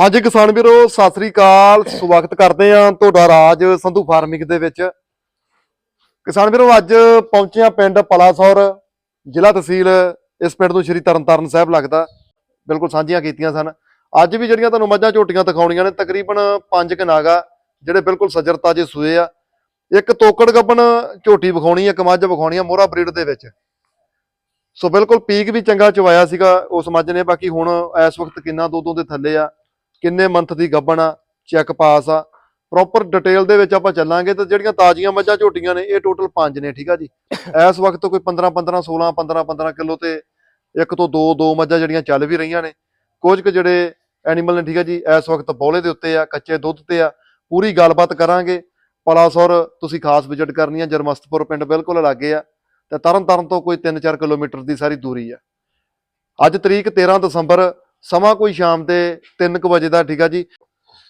ਹਾਂਜੀ ਕਿਸਾਨ ਵੀਰੋ, ਸਤਿ ਸ੍ਰੀ ਅਕਾਲ। ਸਵਾਗਤ ਕਰਦੇ ਆਂ ਤੁਹਾਡਾ ਰਾਜ ਸੰਧੂ ਫਾਰਮਿੰਗ ਦੇ ਵਿੱਚ। ਕਿਸਾਨ ਵੀਰੋ, ਅੱਜ ਪਹੁੰਚੇ ਆਂ ਪਿੰਡ ਪਲਾਸੌਰ, ਜ਼ਿਲ੍ਹਾ ਤਹਿਸੀਲ, ਇਸ ਪਿੰਡ ਨੂੰ ਸ਼੍ਰੀ ਤਰਨਤਾਰਨ ਸਾਹਿਬ ਲੱਗਦਾ। ਬਿਲਕੁਲ ਸਾਂਝੀਆਂ ਕੀਤੀਆਂ ਸਨ। ਅੱਜ ਵੀ ਜਿਹੜੀਆਂ ਤੁਹਾਨੂੰ ਮੱਝਾਂ ਝੋਟੀਆਂ ਦਿਖਾਉਣੀਆਂ ਨੇ, ਤਕਰੀਬਨ 5 ਕਨਾਗਾ ਜਿਹੜੇ ਬਿਲਕੁਲ ਸਜਰਤਾ ਜੇ ਸੂਏ ਆ। ਇੱਕ ਤੋਕੜ ਗੱਬਣ ਝੋਟੀ ਵਿਖਾਉਣੀ, ਇੱਕ ਮੱਝ ਵਿਖਾਉਣੀ ਆ ਮੋਹਰਾ ਬਰੀਡ ਦੇ ਵਿੱਚ। ਸੋ ਬਿਲਕੁਲ ਪੀਕ ਵੀ ਚੰਗਾ ਚਵਾਇਆ ਸੀਗਾ ਉਸ ਮੱਝ ਨੇ, ਬਾਕੀ ਹੁਣ ਇਸ ਵਕਤ ਕਿੰਨਾ ਦੋ ਦੋ ਦੇ ਥੱਲੇ ਆ ਕਿੰਨੇ ਮੰਥ ਦੀ ਗੱਬਣ ਆ ਚੈੱਕ ਪਾਸ ਆ। ਪ੍ਰੋਪਰ ਡਿਟੇਲ ਦੇ ਵਿੱਚ ਆਪਾਂ ਚੱਲਾਂਗੇ ਤਾਂ ਜਿਹੜੀਆਂ ਤਾਜ਼ੀਆਂ ਮੱਝਾਂ ਝੋਟੀਆਂ ਨੇ, ਇਹ ਟੋਟਲ 5 ਨੇ, ਠੀਕ ਆ ਜੀ। ਇਸ ਵਕਤ ਕੋਈ 15 15 16 15 15 ਕਿਲੋ ਤੇ ਇੱਕ ਤੋਂ ਦੋ ਦੋ ਮੱਝਾਂ ਜਿਹੜੀਆਂ ਚੱਲ ਵੀ ਰਹੀਆਂ ਨੇ। ਕੁਝ ਕੁ ਜਿਹੜੇ ਐਨੀਮਲ ਨੇ, ਠੀਕ ਆ ਜੀ, ਇਸ ਵਕਤ ਬੌਲੇ ਦੇ ਉੱਤੇ ਆ, ਕੱਚੇ ਦੁੱਧ ਤੇ ਆ, ਪੂਰੀ ਗੱਲਬਾਤ ਕਰਾਂਗੇ। ਪਲਾਸੌਰ ਤੁਸੀਂ ਖਾਸ ਵਿਜ਼ਿਟ ਕਰਨੀ ਆ, ਜਰਮਸਤਪੁਰ ਪਿੰਡ ਬਿਲਕੁਲ ਲਾਗੇ ਆ, ਤੇ ਤਰਨ ਤਾਰਨ ਤੋਂ ਕੋਈ 3-4 ਕਿਲੋਮੀਟਰ ਦੀ ਸਾਰੀ ਦੂਰੀ ਆ। ਅੱਜ ਤਰੀਕ 13 ਦਸੰਬਰ ਸਮਾਂ ਕੋਈ ਸ਼ਾਮ ਦੇ 3:00 ਵਜੇ ਦਾ ਠੀਕ ਆ ਜੀ।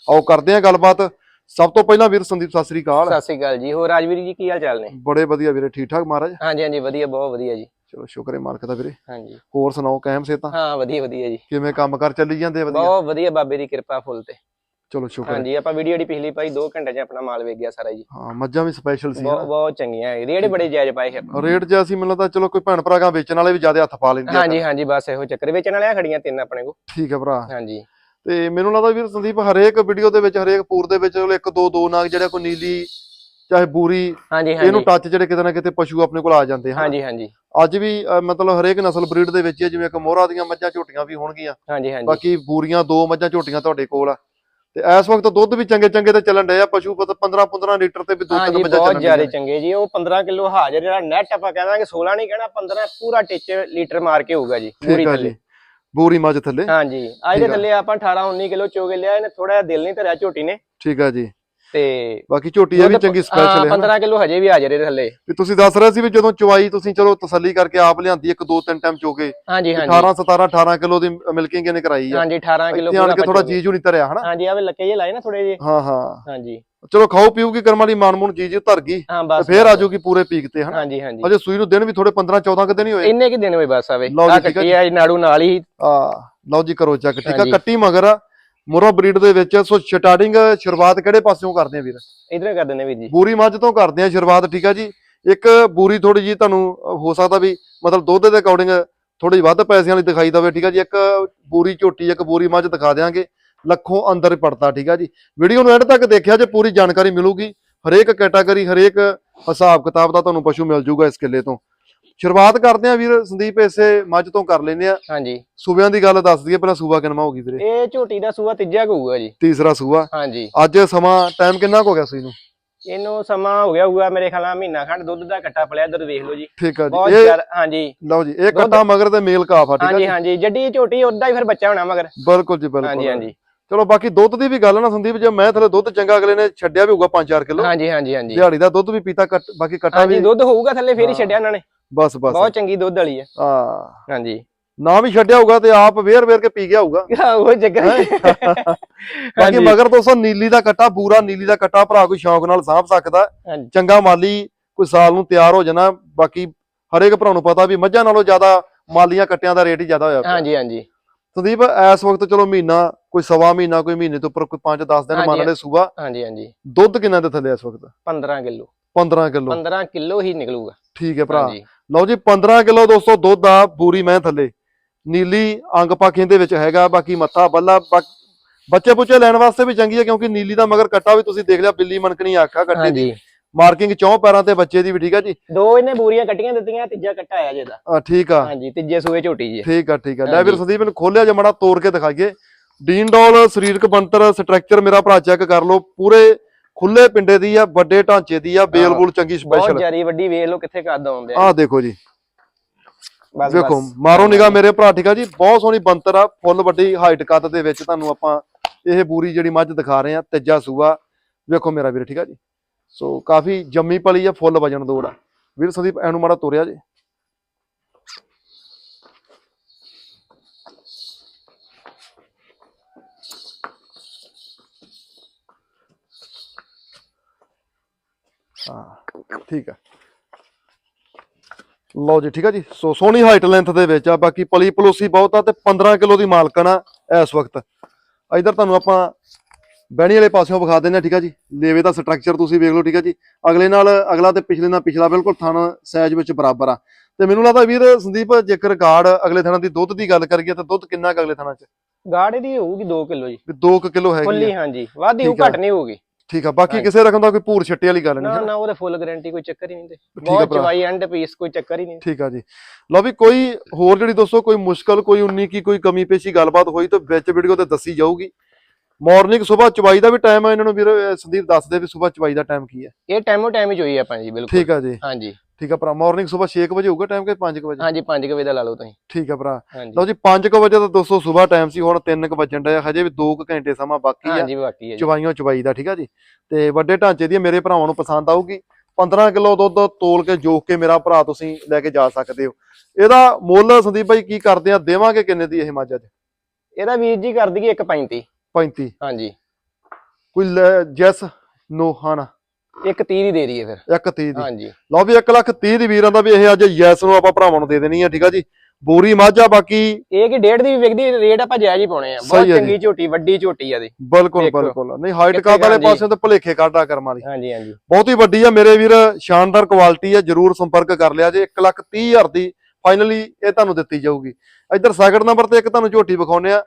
ਆਓ ਕਰਦੇ ਆ ਗੱਲਬਾਤ। ਸਭ ਤੋਂ ਪਹਿਲਾਂ ਵੀਰ ਸੰਦੀਪ ਸਤਿ ਸ੍ਰੀ ਅਕਾਲ। ਸਤਿ ਸ਼੍ਰੀ ਅਕਾਲ ਜੀ। ਹੋਰ ਰਾਜਵੀਰ ਜੀ ਕੀ ਹਾਲ ਚਾਲ ਨੇ? ਬੜੇ ਵਧੀਆ ਵੀਰੇ ਠੀਕ ਠਾਕ ਮਹਾਰਾਜ? ਹਾਂਜੀ ਹਾਂਜੀ ਵਧੀਆ ਬਹੁਤ ਵਧੀਆ ਜੀ। ਚਲੋ ਸ਼ੁਕਰ ਹੈ ਮਾਲਕ ਦਾ ਵੀਰੇ। ਹਾਂਜੀ। ਹੋਰ ਸੁਣਾਓ ਕਾਇਮ ਸੇ ਤਾਂ ਹਾਂ ਵਧੀਆ ਵਧੀਆ ਜੀ। ਕਿਵੇਂ ਕੰਮ ਕਰ ਚੱਲੀ ਜਾਂਦੇ ਵਧੀਆ? ਬਹੁਤ ਵਧੀਆ ਬਾਬੇ ਦੀ ਕਿਰਪਾ ਫੁੱਲ ਤੇ। ਚਲੋ ਸ਼ੁਕਰ ਹਾਂਜੀ ਆਪਾਂ ਵੀਡੀਓ ਦੀ ਪਿਛਲੀ ਪਾਈ 2 ਘੰਟੇ 'ਚ ਆਪਣਾ ਮਾਲ ਵੇਚ ਗਿਆ ਸਾਰਾ ਜੀ। ਹਾਂ ਮੱਝਾਂ ਵੀ ਸਪੈਸ਼ਲ ਸੀ ਬਹੁਤ ਬਹੁਤ ਚੰਗੀਆਂ ਰੇਟ ਬੜੇ ਜਾਇਜ਼ ਪਾਏ ਹੈ ਰੇਟ ਜੇ ਅਸੀਂ ਮੈਨੂੰ ਲੱਗਦਾ ਚਲੋ ਕੋਈ ਭੈਣ ਭਰਾ ਗਾ ਵੇਚਣ ਵਾਲੇ ਵੀ ਜ਼ਿਆਦਾ ਹੱਥ ਪਾ ਲੈਂਦੇ ਆ। ਹਾਂਜੀ ਹਾਂਜੀ ਬਸ ਇਹੋ ਚੱਕਰ। ਵੇਚਣ ਵਾਲਿਆਂ ਖੜੀਆਂ ਤਿੰਨ ਆਪਣੇ ਕੋ ਠੀਕ ਹੈ ਭਰਾ। ਹਾਂਜੀ। ਤੇ ਮੈਨੂੰ ਲੱਗਦਾ ਵੀਰ ਸੰਦੀਪ ਹਰੇਕ ਵੀਡੀਓ ਦੇ ਵਿੱਚ ਹਰੇਕ ਪੂਰ ਦੇ ਵਿੱਚ ਇੱਕ ਦੋ ਦੋ ਨਾਗ ਜਿਹੜਾ ਕੋਈ ਨੀਲੀ ਚਾਹੇ ਬੂਰੀ ਹਾਂਜੀ ਇਹਨੂੰ ਟੱਚ ਜਿਹੜੇ ਕਿਤੇ ਨਾ ਕਿਤੇ ਪਸ਼ੂ ਆਪਣੇ ਕੋਲ ਆ ਜਾਂਦੇ ਹਨ। ਹਾਂਜੀ ਹਾਂਜੀ। ਅੱਜ ਵੀ ਮਤਲਬ ਹਰੇਕ ਨਸਲ ਬਰੀਡ ਦੇ ਵਿੱਚ ਜਿਵੇਂ ਇੱਕ ਮੋਹਰਾ ਦੀਆਂ ਮੱਝਾਂ ਝੋਟੀਆਂ ਵੀ ਹੋਣਗੀਆਂ। ਹਾਂਜੀ ਹਾਂਜੀ। ਬਾਕੀ ਬੂਰੀਆਂ ਦੋ ਮੱਝਾਂ ਝੋਟੀਆਂ ਤੁਹਾਡੇ ਕੋਲ ਆ। ਤੇ ਇਸ ਵਕਤ ਦੁੱਧ ਵੀ ਚੰਗੇ ਚੰਗੇ ਤੇ ਚੱਲਣ ਡਏ ਆ ਪਸ਼ੂ 15 15 ਲੀਟਰ ਤੇ ਵੀ ਦੋ ਤਿੰਨ ਮੱਝਾਂ ਬਹੁਤ ਜ਼ਿਆਦਾ ਚੰਗੇ ਜੀ ਉਹ 15 ਕਿਲੋ ਹਾਜ਼ਰ ਜਿਹੜਾ ਨੈਟ ਆਪਾਂ ਕਹਿ ਦਾਂਗੇ 16 ਨਹੀਂ ਕਹਿਣਾ 15 ਪੂਰਾ ਟਿੱਚ ਲੀਟਰ ਮਾਰ ਕੇ ਹੋਊਗਾ ਜੀ ਪੂਰੀ ਥੱਲੇ। ਬੂਰੀ ਮੱਝ ਥੱਲੇ। ਹਾਂਜੀ ਅੱਜ ਦੇ। ਥੱਲੇ ਆਪਾਂ 18 19 ਕਿਲੋ ਚੋਗੇ ਲਿਆ ਇਹਨੇ ਥੋੜਾ ਜਿਹਾ ਦਿਲ ਨਹੀਂ ਧਰਿਆ ਝੋਟੀ ਨੇ। ਠੀਕ ਆ ਜੀ। ਤੇ ਬਾਕੀ ਝੋਟੀ ਵੀ ਚੰਗੀ ਸਪੈਸ਼ਲ ਹੈ 15 ਕਿਲੋ ਹਜੇ ਵੀ ਹਾਜ਼ਰ ਇਹਦੇ ਥੱਲੇ। ਵੀ ਤੁਸੀਂ ਦੱਸ ਰਹੇ ਸੀ ਵੀ ਜਦੋਂ ਚਵਾਈ ਤੁਸੀਂ ਚਲੋ ਤਸੱਲੀ ਕਰਕੇ ਆਪ ਲਿਆਂਦੀ ਇੱਕ ਦੋ ਤਿੰਨ ਟਾਈਮ ਚੋਗੇ ਹਾਂਜੀ ਹਾਂਜੀ। 18 17 18 ਕਿਲੋ ਦੀ ਮਿਲਕਿੰਗ ਇਹਨੇ ਕਰਾਈ ਆ। ਹਾਂਜੀ 18 ਕਿਲੋ ਆਣ ਕੇ ਥੋੜਾ ਜੀਜੂ ਨਹੀਂ ਧਰਿਆ ਹਨਾ? ਹਾਂਜੀ ਆਵੇ ਲੱਕੇ ਜੇ ਲਾਏ ਨਾ ਥੋੜੇ ਜੇ ਹਾਂ ਹਾਂ। ਹਾਂਜੀ। ਚਲੋ ਖਾਓ ਪੀਊਗੀ ਕਰਮ ਵਾਲੀ ਮਾਨਮੂਨ ਜੀ ਜੀ ਧਰ ਗਈ। ਤੇ ਫੇਰ ਬਸ। ਆਜੂਗੀ ਪੂਰੇ ਪੀਕ ਤੇ ਹਨਾ? ਹਾਂਜੀ ਹਾਂਜੀ। ਅਜੇ ਸੂਈ ਨੂੰ ਦਿਨ ਵੀ ਥੋੜੇ 15 14 ਕੁ ਦਿਨ ਹੀ ਹੋਏ। ਇੰਨੇ ਕਿ ਦਿਨ ਹੋਏ ਬਸ ਆਵੇ। ਆ ਆ ਕੱਟੀ ਆ ਜੀ ਨਾੜੂ ਨਾਲ ਹੀ। ਆ ਲਓ ਜੀ ਕਰੋ ਚੱਕ ਠੀਕ ਆ। ਕੱਟੀ ਮਗਰ ਆ। ਮੁਰਾ ਬਰੀਡ ਦੇ ਵਿੱਚ ਸੋ ਸਟਾਰਟਿੰਗ ਸ਼ੁਰੂਆਤ ਕਿਹੜੇ ਪਾਸਿਓਂ ਕਰਦੇ ਆ ਵੀਰ? ਇਧਰੋਂ ਕਰ ਦਿੰਦੇ ਵੀਰ ਜੀ। ਬੂਰੀ ਮੱਝ ਤੋਂ ਕਰਦੇ ਆ ਸ਼ੁਰੂਆਤ ਠੀਕ ਆ ਜੀ? ਇੱਕ ਬੂਰੀ ਥੋੜੀ ਜੀ ਤੁਹਾਨੂੰ ਹੋ ਸਕਦਾ ਵੀ ਮਤਲਬ ਦੁੱਧ ਦੇ ਅਕੋਰਡਿੰਗ ਥੋੜੀ ਵੱਧ ਪੈਸਿਆਂ ਵਾਲੀ ਦਿਖਾਈ ਦਵੇ ਠੀਕ ਆ ਜੀ? ਇੱਕ ਬੂਰੀ ਝੋਟੀ ਇੱਕ ਬੂਰੀ ਮੱਝ ਦਿਖਾ ਦਿਆਂਗੇ। ਲੱਖੋਂ ਅੰਦਰ ਪੜਦਾ ਠੀਕ ਆ ਜੀ? ਵੀਡੀਓ ਨੂੰ ਐਂਡ ਤੱਕ ਦੇਖਿਆ ਜੇ ਪੂਰੀ ਜਾਣਕਾਰੀ ਮਿਲੂਗੀ ਹਰੇਕ ਕੈਟਾਗਰੀ ਹਰੇਕ ਹਿਸਾਬ ਕਿਤਾਬ ਦਾ ਤੁਹਾਨੂੰ ਪਸ਼ੂ ਮਿਲ ਜਾਊਗਾ ਇਸ ਕਿੱਲੇ ਤੋਂ। ਸ਼ੁਰੂਆਤ ਕਰਦੇ ਆ ਵੀਰ ਸੰਦੀਪ ਇਸੇ ਮੱਝ ਤੋਂ ਕਰ ਲੈਂਦੇ ਆ ਹਾਂਜੀ। ਸੂਬਿਆਂ ਦੀ ਗੱਲ ਦੱਸ ਦਈਏ ਪਹਿਲਾਂ ਸੂਬਾ ਕਿੰਨਾ ਹੋਊਗੀ ਵੀਰੇ? ਇਹ ਝੋਟੀ ਦਾ ਸੂਆ ਤੀਜਾ ਹੋਊਗਾ ਜੀ। ਤੀਸਰਾ ਸੂਆ। ਹਾਂਜੀ। ਅੱਜ ਸਮਾਂ ਟਾਈਮ ਕਿੰਨਾ ਹੋ ਗਿਆ ਸੂਈ ਨੂੰ? ਇਹਨੂੰ ਸਮਾਂ ਹੋ ਗਿਆ ਹੋਊਗਾ ਮੇਰੇ ਖਿਆਲ ਨਾਲ ਮਹੀਨਾ ਖੰਡ ਦੁੱਧ ਦਾ ਕੱਟਾ ਪਲਿਆ ਇੱਧਰ ਵੇਖ ਲਓ ਜੀ। ਠੀਕ ਆ ਜੀ। ਇਹ ਹਾਂਜੀ। ਲਓ ਜੀ ਇਹ ਕੱਟਾ ਮਗਰ ਤੇ ਮੇਲ ਕਾਫ ਆ ਠੀਕ ਆ ਹਾਂਜੀ ਹਾਂਜੀ। ਜੱਡੀ ਝੋਟੀ ਉਦਾਂ ਹੀ ਫਿਰ ਬੱਚਾ ਹੋਣਾ ਮਗਰ। ਬਿਲਕੁਲ ਜੀ ਬਿਲਕੁਲ। ਹਾਂਜੀ ਹਾਂਜੀ। ਚਲੋ ਬਾਕੀ ਦੁੱਧ ਦੀ ਵੀ ਗੱਲ ਨਾ ਸੰਦੀਪ ਜੇ ਮੈਂ ਥਲੇ ਦੁੱਧ ਚੰਗਾ ਅਗਲੇ ਨੇ ਛੱਡਿਆ ਵੀ ਹੋਊਗਾ 5-4 ਕਿਲੋ। ਹਾਂਜੀ ਹਾਂਜੀ ਹਾਂਜੀ। ਦਿਹਾੜੀ ਦਾ ਦੁੱਧ ਵੀ ਪੀਤਾ ਬਾਕੀ ਕੱਟਾ ਹਾਂਜੀ ਵੀ ਦੁੱਧ ਹੋਊਗਾ ਥੱਲੇ ਫੇਰ ਹੀ ਹਾਂ। ਛੱਡਿਆ ਉਹਨਾਂ ਨੇ। ਬਸ ਬਸ। ਬਹੁਤ ਚੰਗੀ ਦੁੱਧ ਵਾਲੀ ਹੈ। ਆ ਹਾਂਜੀ। ਨਾ ਵੀ ਛੱਡਿਆ ਹੋਊਗਾ ਤੇ ਆਪ ਵੇਰ ਵੇਰ ਕੇ ਪੀ ਗਿਆ ਹੋਊਗਾ। ਉਹ ਜੱਗਾ ਬਾਕੀ ਮਗਰ ਦੋਸਤੋ ਨੀਲੀ ਦਾ ਕੱਟਾ ਪੂਰਾ ਨੀਲੀ ਦਾ ਕੱਟਾ ਭਰਾ ਕੋਈ ਸ਼ੌਂਕ ਨਾਲ ਸਾਂਭ ਸਕਦਾ। ਚੰਗਾ ਮਾਲੀ ਕੋਈ ਸਾਲ ਨੂੰ ਤਿਆਰ ਹੋ ਜਾਣਾ ਬਾਕੀ ਹਰੇਕ ਭਰਾ ਨੂੰ ਪਤਾ ਵੀ ਮੱਝਾਂ ਨਾਲੋਂ ਜ਼ਿਆਦਾ ਮਾਲੀਆਂ ਕੱਟਿਆਂ ਦਾ ਰੇਟ ਹੀ ਜ਼ਿਆਦਾ ਹੋਇਆ। ਹਾਂਜੀ ਹਾਂਜੀ। ਸੰਦੀਪ ਇਸ ਵਕਤ ਚਲੋ ਮਹੀਨਾ ਕੋਈ ਸਵਾ ਮਹੀਨਾ ਕੋਈ ਮਹੀਨੇ ਤੋਂ ਉੱਪਰ ਕੋਈ 5-10 ਦਿਨ ਮੰਨ। ਲੈ ਸੂਆ। ਹਾਂਜੀ ਹਾਂਜੀ। ਦੁੱਧ ਕਿੰਨਾ ਦੇ ਥੱਲੇ ਇਸ ਵਕਤ? 15 ਕਿਲੋ। 15 ਕਿਲੋ। 15 ਕਿਲੋ ਹੀ ਨਿਕਲੂਗਾ। ਠੀਕ ਹੈ ਭਰਾ। ਲਓ ਜੀ 15 ਕਿਲੋ ਦੋਸਤੋ ਦੁੱਧ ਆ ਪੂਰੀ ਮੈਂ ਥੱਲੇ। ਨੀਲੀ ਅੰਗ ਪਾਖੀਂ ਦੇ ਵਿੱਚ ਹੈਗਾ ਬਾਕੀ ਮੱਥਾ ਬੱਲਾ ਬੱਚੇ ਬੁੱਚੇ ਲੈਣ ਵਾਸਤੇ ਵੀ ਚੰਗੀ ਹੈ ਕਿਉਂਕਿ ਨੀਲੀ ਦਾ ਮਗਰ ਕੱਟਾ ਵੀ ਤੁਸੀਂ ਦੇਖ ਲਿਆ ਬਿੱਲੀ ਮਨਕਣੀ ਆਖਾ ਕੱਟੀ ਦੀ। ਮਾਰਕਿੰਗ ਚੌਂ ਪੈਰਾਂ ਤੇ ਬੱਚੇ ਦੀ ਵੀ ਠੀਕ ਆ ਜੀ। ਦੋ ਇਹਨੇ ਬੂਰੀਆਂ ਕੱਟੀਆਂ ਦਿੱਤੀਆਂ ਤੀਜਾ ਕੱਟਾ ਆਇਆ ਜਿਹਦਾ ਆ ਠੀਕ ਆ। ਹਾਂਜੀ ਤੀਜੇ ਸੂਏ ਝੋਟੀ ਜੀ। ਠੀਕ ਆ ਠੀਕ ਆ। ਲੈ ਵੀਰ। ਸੰਦੀਪ ਨੂੰ ਖੋਲਿਆ ਜੇ ਮੜਾ ਤੋੜ ਕੇ ਦਿਖਾਈਏ। ਡੀਨ ਡੋਲ ਸਰੀਰਕ ਬਣਤਰ ਸਟਰਕਚਰ ਮੇਰਾ ਭਰਾ ਚੈੱਕ ਕਰ ਲਓ ਪੂਰੇ ਖੁੱਲੇ ਪਿੰਡੇ ਦੀ ਆ ਵੱਡੇ ਢਾਂਚੇ ਦੀ ਆ ਬੇਲ ਬੂਲ ਚੰਗੀ ਬਹੁਤ ਸਪੈਸ਼ਲ ਜਾਰੀ ਵੱਡੀ ਵੇਖ ਲਓ ਕਿੱਥੇ ਕੱਦ ਆਉਂਦੇ ਆ? ਆਹ ਦੇਖੋ ਜੀ। ਬਸ। ਮਾਰੋ ਨਿਗਾ ਮੇਰੇ ਭਰਾ ਠੀਕ ਜੀ? ਬਹੁਤ ਸੋਹਣੀ ਬੰਤਰ ਆ ਫੁੱਲ ਵੱਡੀ ਹਾਈਟ ਕੱਦ ਦੇ ਵਿੱਚ ਤੁਹਾਨੂੰ ਆਪਾਂ ਇਹ ਬੂਰੀ ਜਿਹੜੀ ਮੱਝ ਦਿਖਾ ਰਹੇ ਆ ਤੀਜਾ ਸੂਆ। ਵੇਖੋ ਮੇਰਾ ਵੀਰ ਠੀਕ ਜੀ? ਸੋ ਕਾਫੀ ਜੰਮੀ ਪਲੀ ਆ ਫੁੱਲ ਵਜਨ ਦੋੜ ਆ। ਵੀਰ ਸੰਦੀਪ ਐਨੂੰ ਮਾੜਾ ਤੋਰਿਆ ਜੀ। ਹਾਂ ਠੀਕ ਆ। ਲਓ ਜੀ ਠੀਕ ਆ ਜੀ। ਸੋ ਸੋਹਣੀ ਹਾਈਟ ਲੈਂਥ ਦੇ ਵਿੱਚ ਆ ਬਾਕੀ ਪਲੀ ਪਲੋਸੀ ਬਹੁਤ ਆ ਤੇ 15 ਕਿਲੋ ਦੀ ਮਾਲਕਣ ਆ ਇਸ ਵਕਤ। ਇਧਰ ਤੁਹਾਨੂੰ ਆਪਾਂ ਬਹਿਣੀ ਵਾਲੇ ਪਾਸਿਓਂ ਵਿਖਾ ਦਿੰਦੇ ਆ ਠੀਕ ਆ ਜੀ। ਲੇਵੇ ਦਾ ਸਟਰਕਚਰ ਤੁਸੀਂ ਵੇਖ ਲਓ ਠੀਕ ਆ ਜੀ। ਅਗਲੇ ਨਾਲ ਅਗਲਾ ਤੇ ਪਿਛਲੇ ਨਾਲ ਪਿਛਲਾ ਬਿਲਕੁਲ ਥਣ ਸਾਈਜ਼ ਵਿੱਚ ਬਰਾਬਰ ਆ। ਤੇ ਮੈਨੂੰ ਲੱਗਦਾ ਵੀਰ ਸੰਦੀਪ ਜੇਕਰ ਗਾੜ ਅਗਲੇ ਥਣਾਂ ਦੀ ਦੁੱਧ ਦੀ ਗੱਲ ਕਰੀਏ ਤਾਂ ਦੁੱਧ ਕਿੰਨਾ ਕੁ ਅਗਲੇ ਥਣਾਂ 'ਚ? ਗਾੜ ਇਹਦੀ ਹੋਊਗੀ 2 ਕਿਲੋ ਜੀ। ਵੀ 2 ਕਿਲੋ ਹੈਗੀ ਆ। ਹਾਂਜੀ। ਵਾਧੀ ਉਹ। ਘਟ ਨਹੀਂ ਹੋਊਗੀ। ਠੀਕ ਆ ਬਾਕੀ। ਕਿਸੇ ਰਕਮ ਦਾ ਕੋਈ ਭੂਰ ਛੱਟੇ ਵਾਲੀ ਗੱਲ ਨਹੀਂ ਨਾ ਹੈ ਨਾ? ਉਹਦੇ ਫੁੱਲ ਗਾਰੰਟੀ ਕੋਈ ਚੱਕਰ ਹੀ ਨਹੀਂ ਤੇ ਬਹੁਤ। ਚਵਾਈ ਐਂਡ ਪੀਸ ਕੋਈ ਚੱਕਰ ਹੀ ਨਹੀਂ। ਠੀਕ ਆ ਜੀ। ਲਓ ਵੀ ਕੋਈ ਹੋਰ ਜਿਹੜੀ ਦੋਸਤੋ ਕੋਈ ਮੁਸ਼ਕਲ ਕੋਈ 19 ਕੀ ਕੋਈ ਕਮੀ ਪੇਸ਼ੀ ਗੱਲਬਾਤ ਹੋਈ ਤਾਂ ਵਿੱਚ ਵੀਡੀਓ ਤੇ ਦੱਸੀ ਜਾਊਗੀ। ਮਾਰਨਿੰਗ ਸਵੇਰ ਚਵਾਈ ਦਾ ਵੀ ਟਾਈਮ ਆ ਇਹਨਾਂ ਨੂੰ ਵੀਰ ਸੰਦੀਪ ਦੱਸ ਦੇ ਵੀ ਸਵੇਰ ਚਵਾਈ ਦਾ ਟਾਈਮ ਕੀ ਹੈ। ਇਹ ਟਾਈਮੋ ਟਾਈਮ ਹੀ ਹੋਈ ਆਪਾਂ ਜੀ ਬਿਲਕੁਲ। ਠੀਕ ਆ ਜੀ। ਹਾਂਜੀ। ਠੀਕ ਆ ਭਰਾ ਮਾਰਨਿੰਗ ਸਵੇਰ 6 ਵਜੇ ਹੋਊਗਾ ਟਾਈਮ ਕਿ 5 ਵਜੇ? ਹਾਂਜੀ 5 ਵਜੇ ਦਾ ਲਾ ਲਓ ਤੁਸੀਂ। ਠੀਕ ਆ ਭਰਾ। ਲਓ ਜੀ 5 ਵਜੇ ਦਾ ਦੋਸਤੋ ਸਵੇਰ ਟਾਈਮ ਸੀ ਹੁਣ 3 ਵਜਣ ਡਿਆ ਹਜੇ ਵੀ 2 ਘੰਟੇ ਸਮਾਂ ਬਾਕੀ ਆ। ਹਾਂਜੀ ਬਾਕੀ ਹੈ ਜੀ। ਚਵਾਈਆਂ ਚਵਾਈ ਦਾ ਠੀਕ ਆ ਜੀ। ਤੇ ਵੱਡੇ ਢਾਂਚੇ ਦੀ ਮੇਰੇ ਭਰਾਵਾਂ ਨੂੰ ਪਸੰਦ ਆਊਗੀ। 15 ਕਿਲੋ ਦੁੱਧ ਤੋਲ ਕੇ ਜੋਕ ਕੇ ਮੇਰਾ ਭਰਾ ਤੁਸੀਂ ਲੈ ਕੇ ਜਾ ਸਕਦੇ ਹੋ। ਇਹਦਾ ਮੁੱਲ ਸੰਦੀਪ ਭਾਈ ਕੀ ਕਰਦੇ ਆ ਦੇਵਾਂਗੇ ਕਿੰਨੇ ਦੀ ਇਹ ਮੱਝ ਅੱਜ ਇਹਦਾ ਵੀਰ ਜੀ ਕਰ ਦਈਏ 1.35 35 ਹਾਂਜੀ। ਕੋਈ ਜੈਸ ਨੋ ਹਾਨਾ ਇੱਕ 30 ਹੀ ਦੇ ਦਈਏ ਫਿਰ। ਇੱਕ 30 ਦੀ। ਹਾਂਜੀ। ਲਓ ਵੀ 1 ਲੱਖ 30 ਦੀ ਵੀਰਾਂ ਦਾ ਵੀ ਇਹ ਅੱਜ ਯੈਸ ਨੂੰ ਆਪਾਂ ਭਰਾਵਾਂ ਨੂੰ ਦੇ ਦੇਣੀ ਆ ਠੀਕ ਆ ਜੀ? ਬੋਰੀ ਮੱਝ ਆ ਬਾਕੀ ਇਹ ਕਿ ਡੇਢ ਦੀ ਵੀ ਵਿਕਦੀ ਰੇਟ ਆਪਾਂ ਜਾਇਜ਼ ਹੀ ਪਾਉਣੇ ਆ। ਬਹੁਤ ਸਹੀ ਹੈ ਜੀ। ਚੰਗੀ ਝੋਟੀ ਵੱਡੀ ਝੋਟੀ ਆ ਦੀ ਬਿਲਕੁਲ ਦੇਖੋ। ਬਿਲਕੁਲ। ਨਹੀਂ ਹਾਈਟ ਕਿੱਥੇ ਕਾਦ ਵਾਲੇ ਹਾਂਜੀ। ਪਾਸੇ ਤੇ ਭਲੇਖੇ ਕਾਢਾ ਕਰਮ ਵਾਲੀ। ਹਾਂਜੀ ਹਾਂਜੀ। ਬਹੁਤ ਹੀ ਵੱਡੀ ਆ ਮੇਰੇ ਵੀਰ ਸ਼ਾਨਦਾਰ ਕੁਆਲਿਟੀ ਆ ਜਰੂਰ ਸੰਪਰਕ ਕਰ ਲਿਆ ਜੇ। 1 ਲੱਖ 30 ਹਜ਼ਾਰ ਦੀ ਫਾਈਨਲੀ ਇਹ ਤੁਹਾਨੂੰ ਦਿੱਤੀ ਜਾਊਗੀ। ਇੱਧਰ ਸੈਕਿੰਡ ਨੰਬਰ ਤੇ ਇੱਕ ਤੁਹਾਨੂੰ ਝੋਟੀ ਵਿਖਾਉਨੇ ਆ।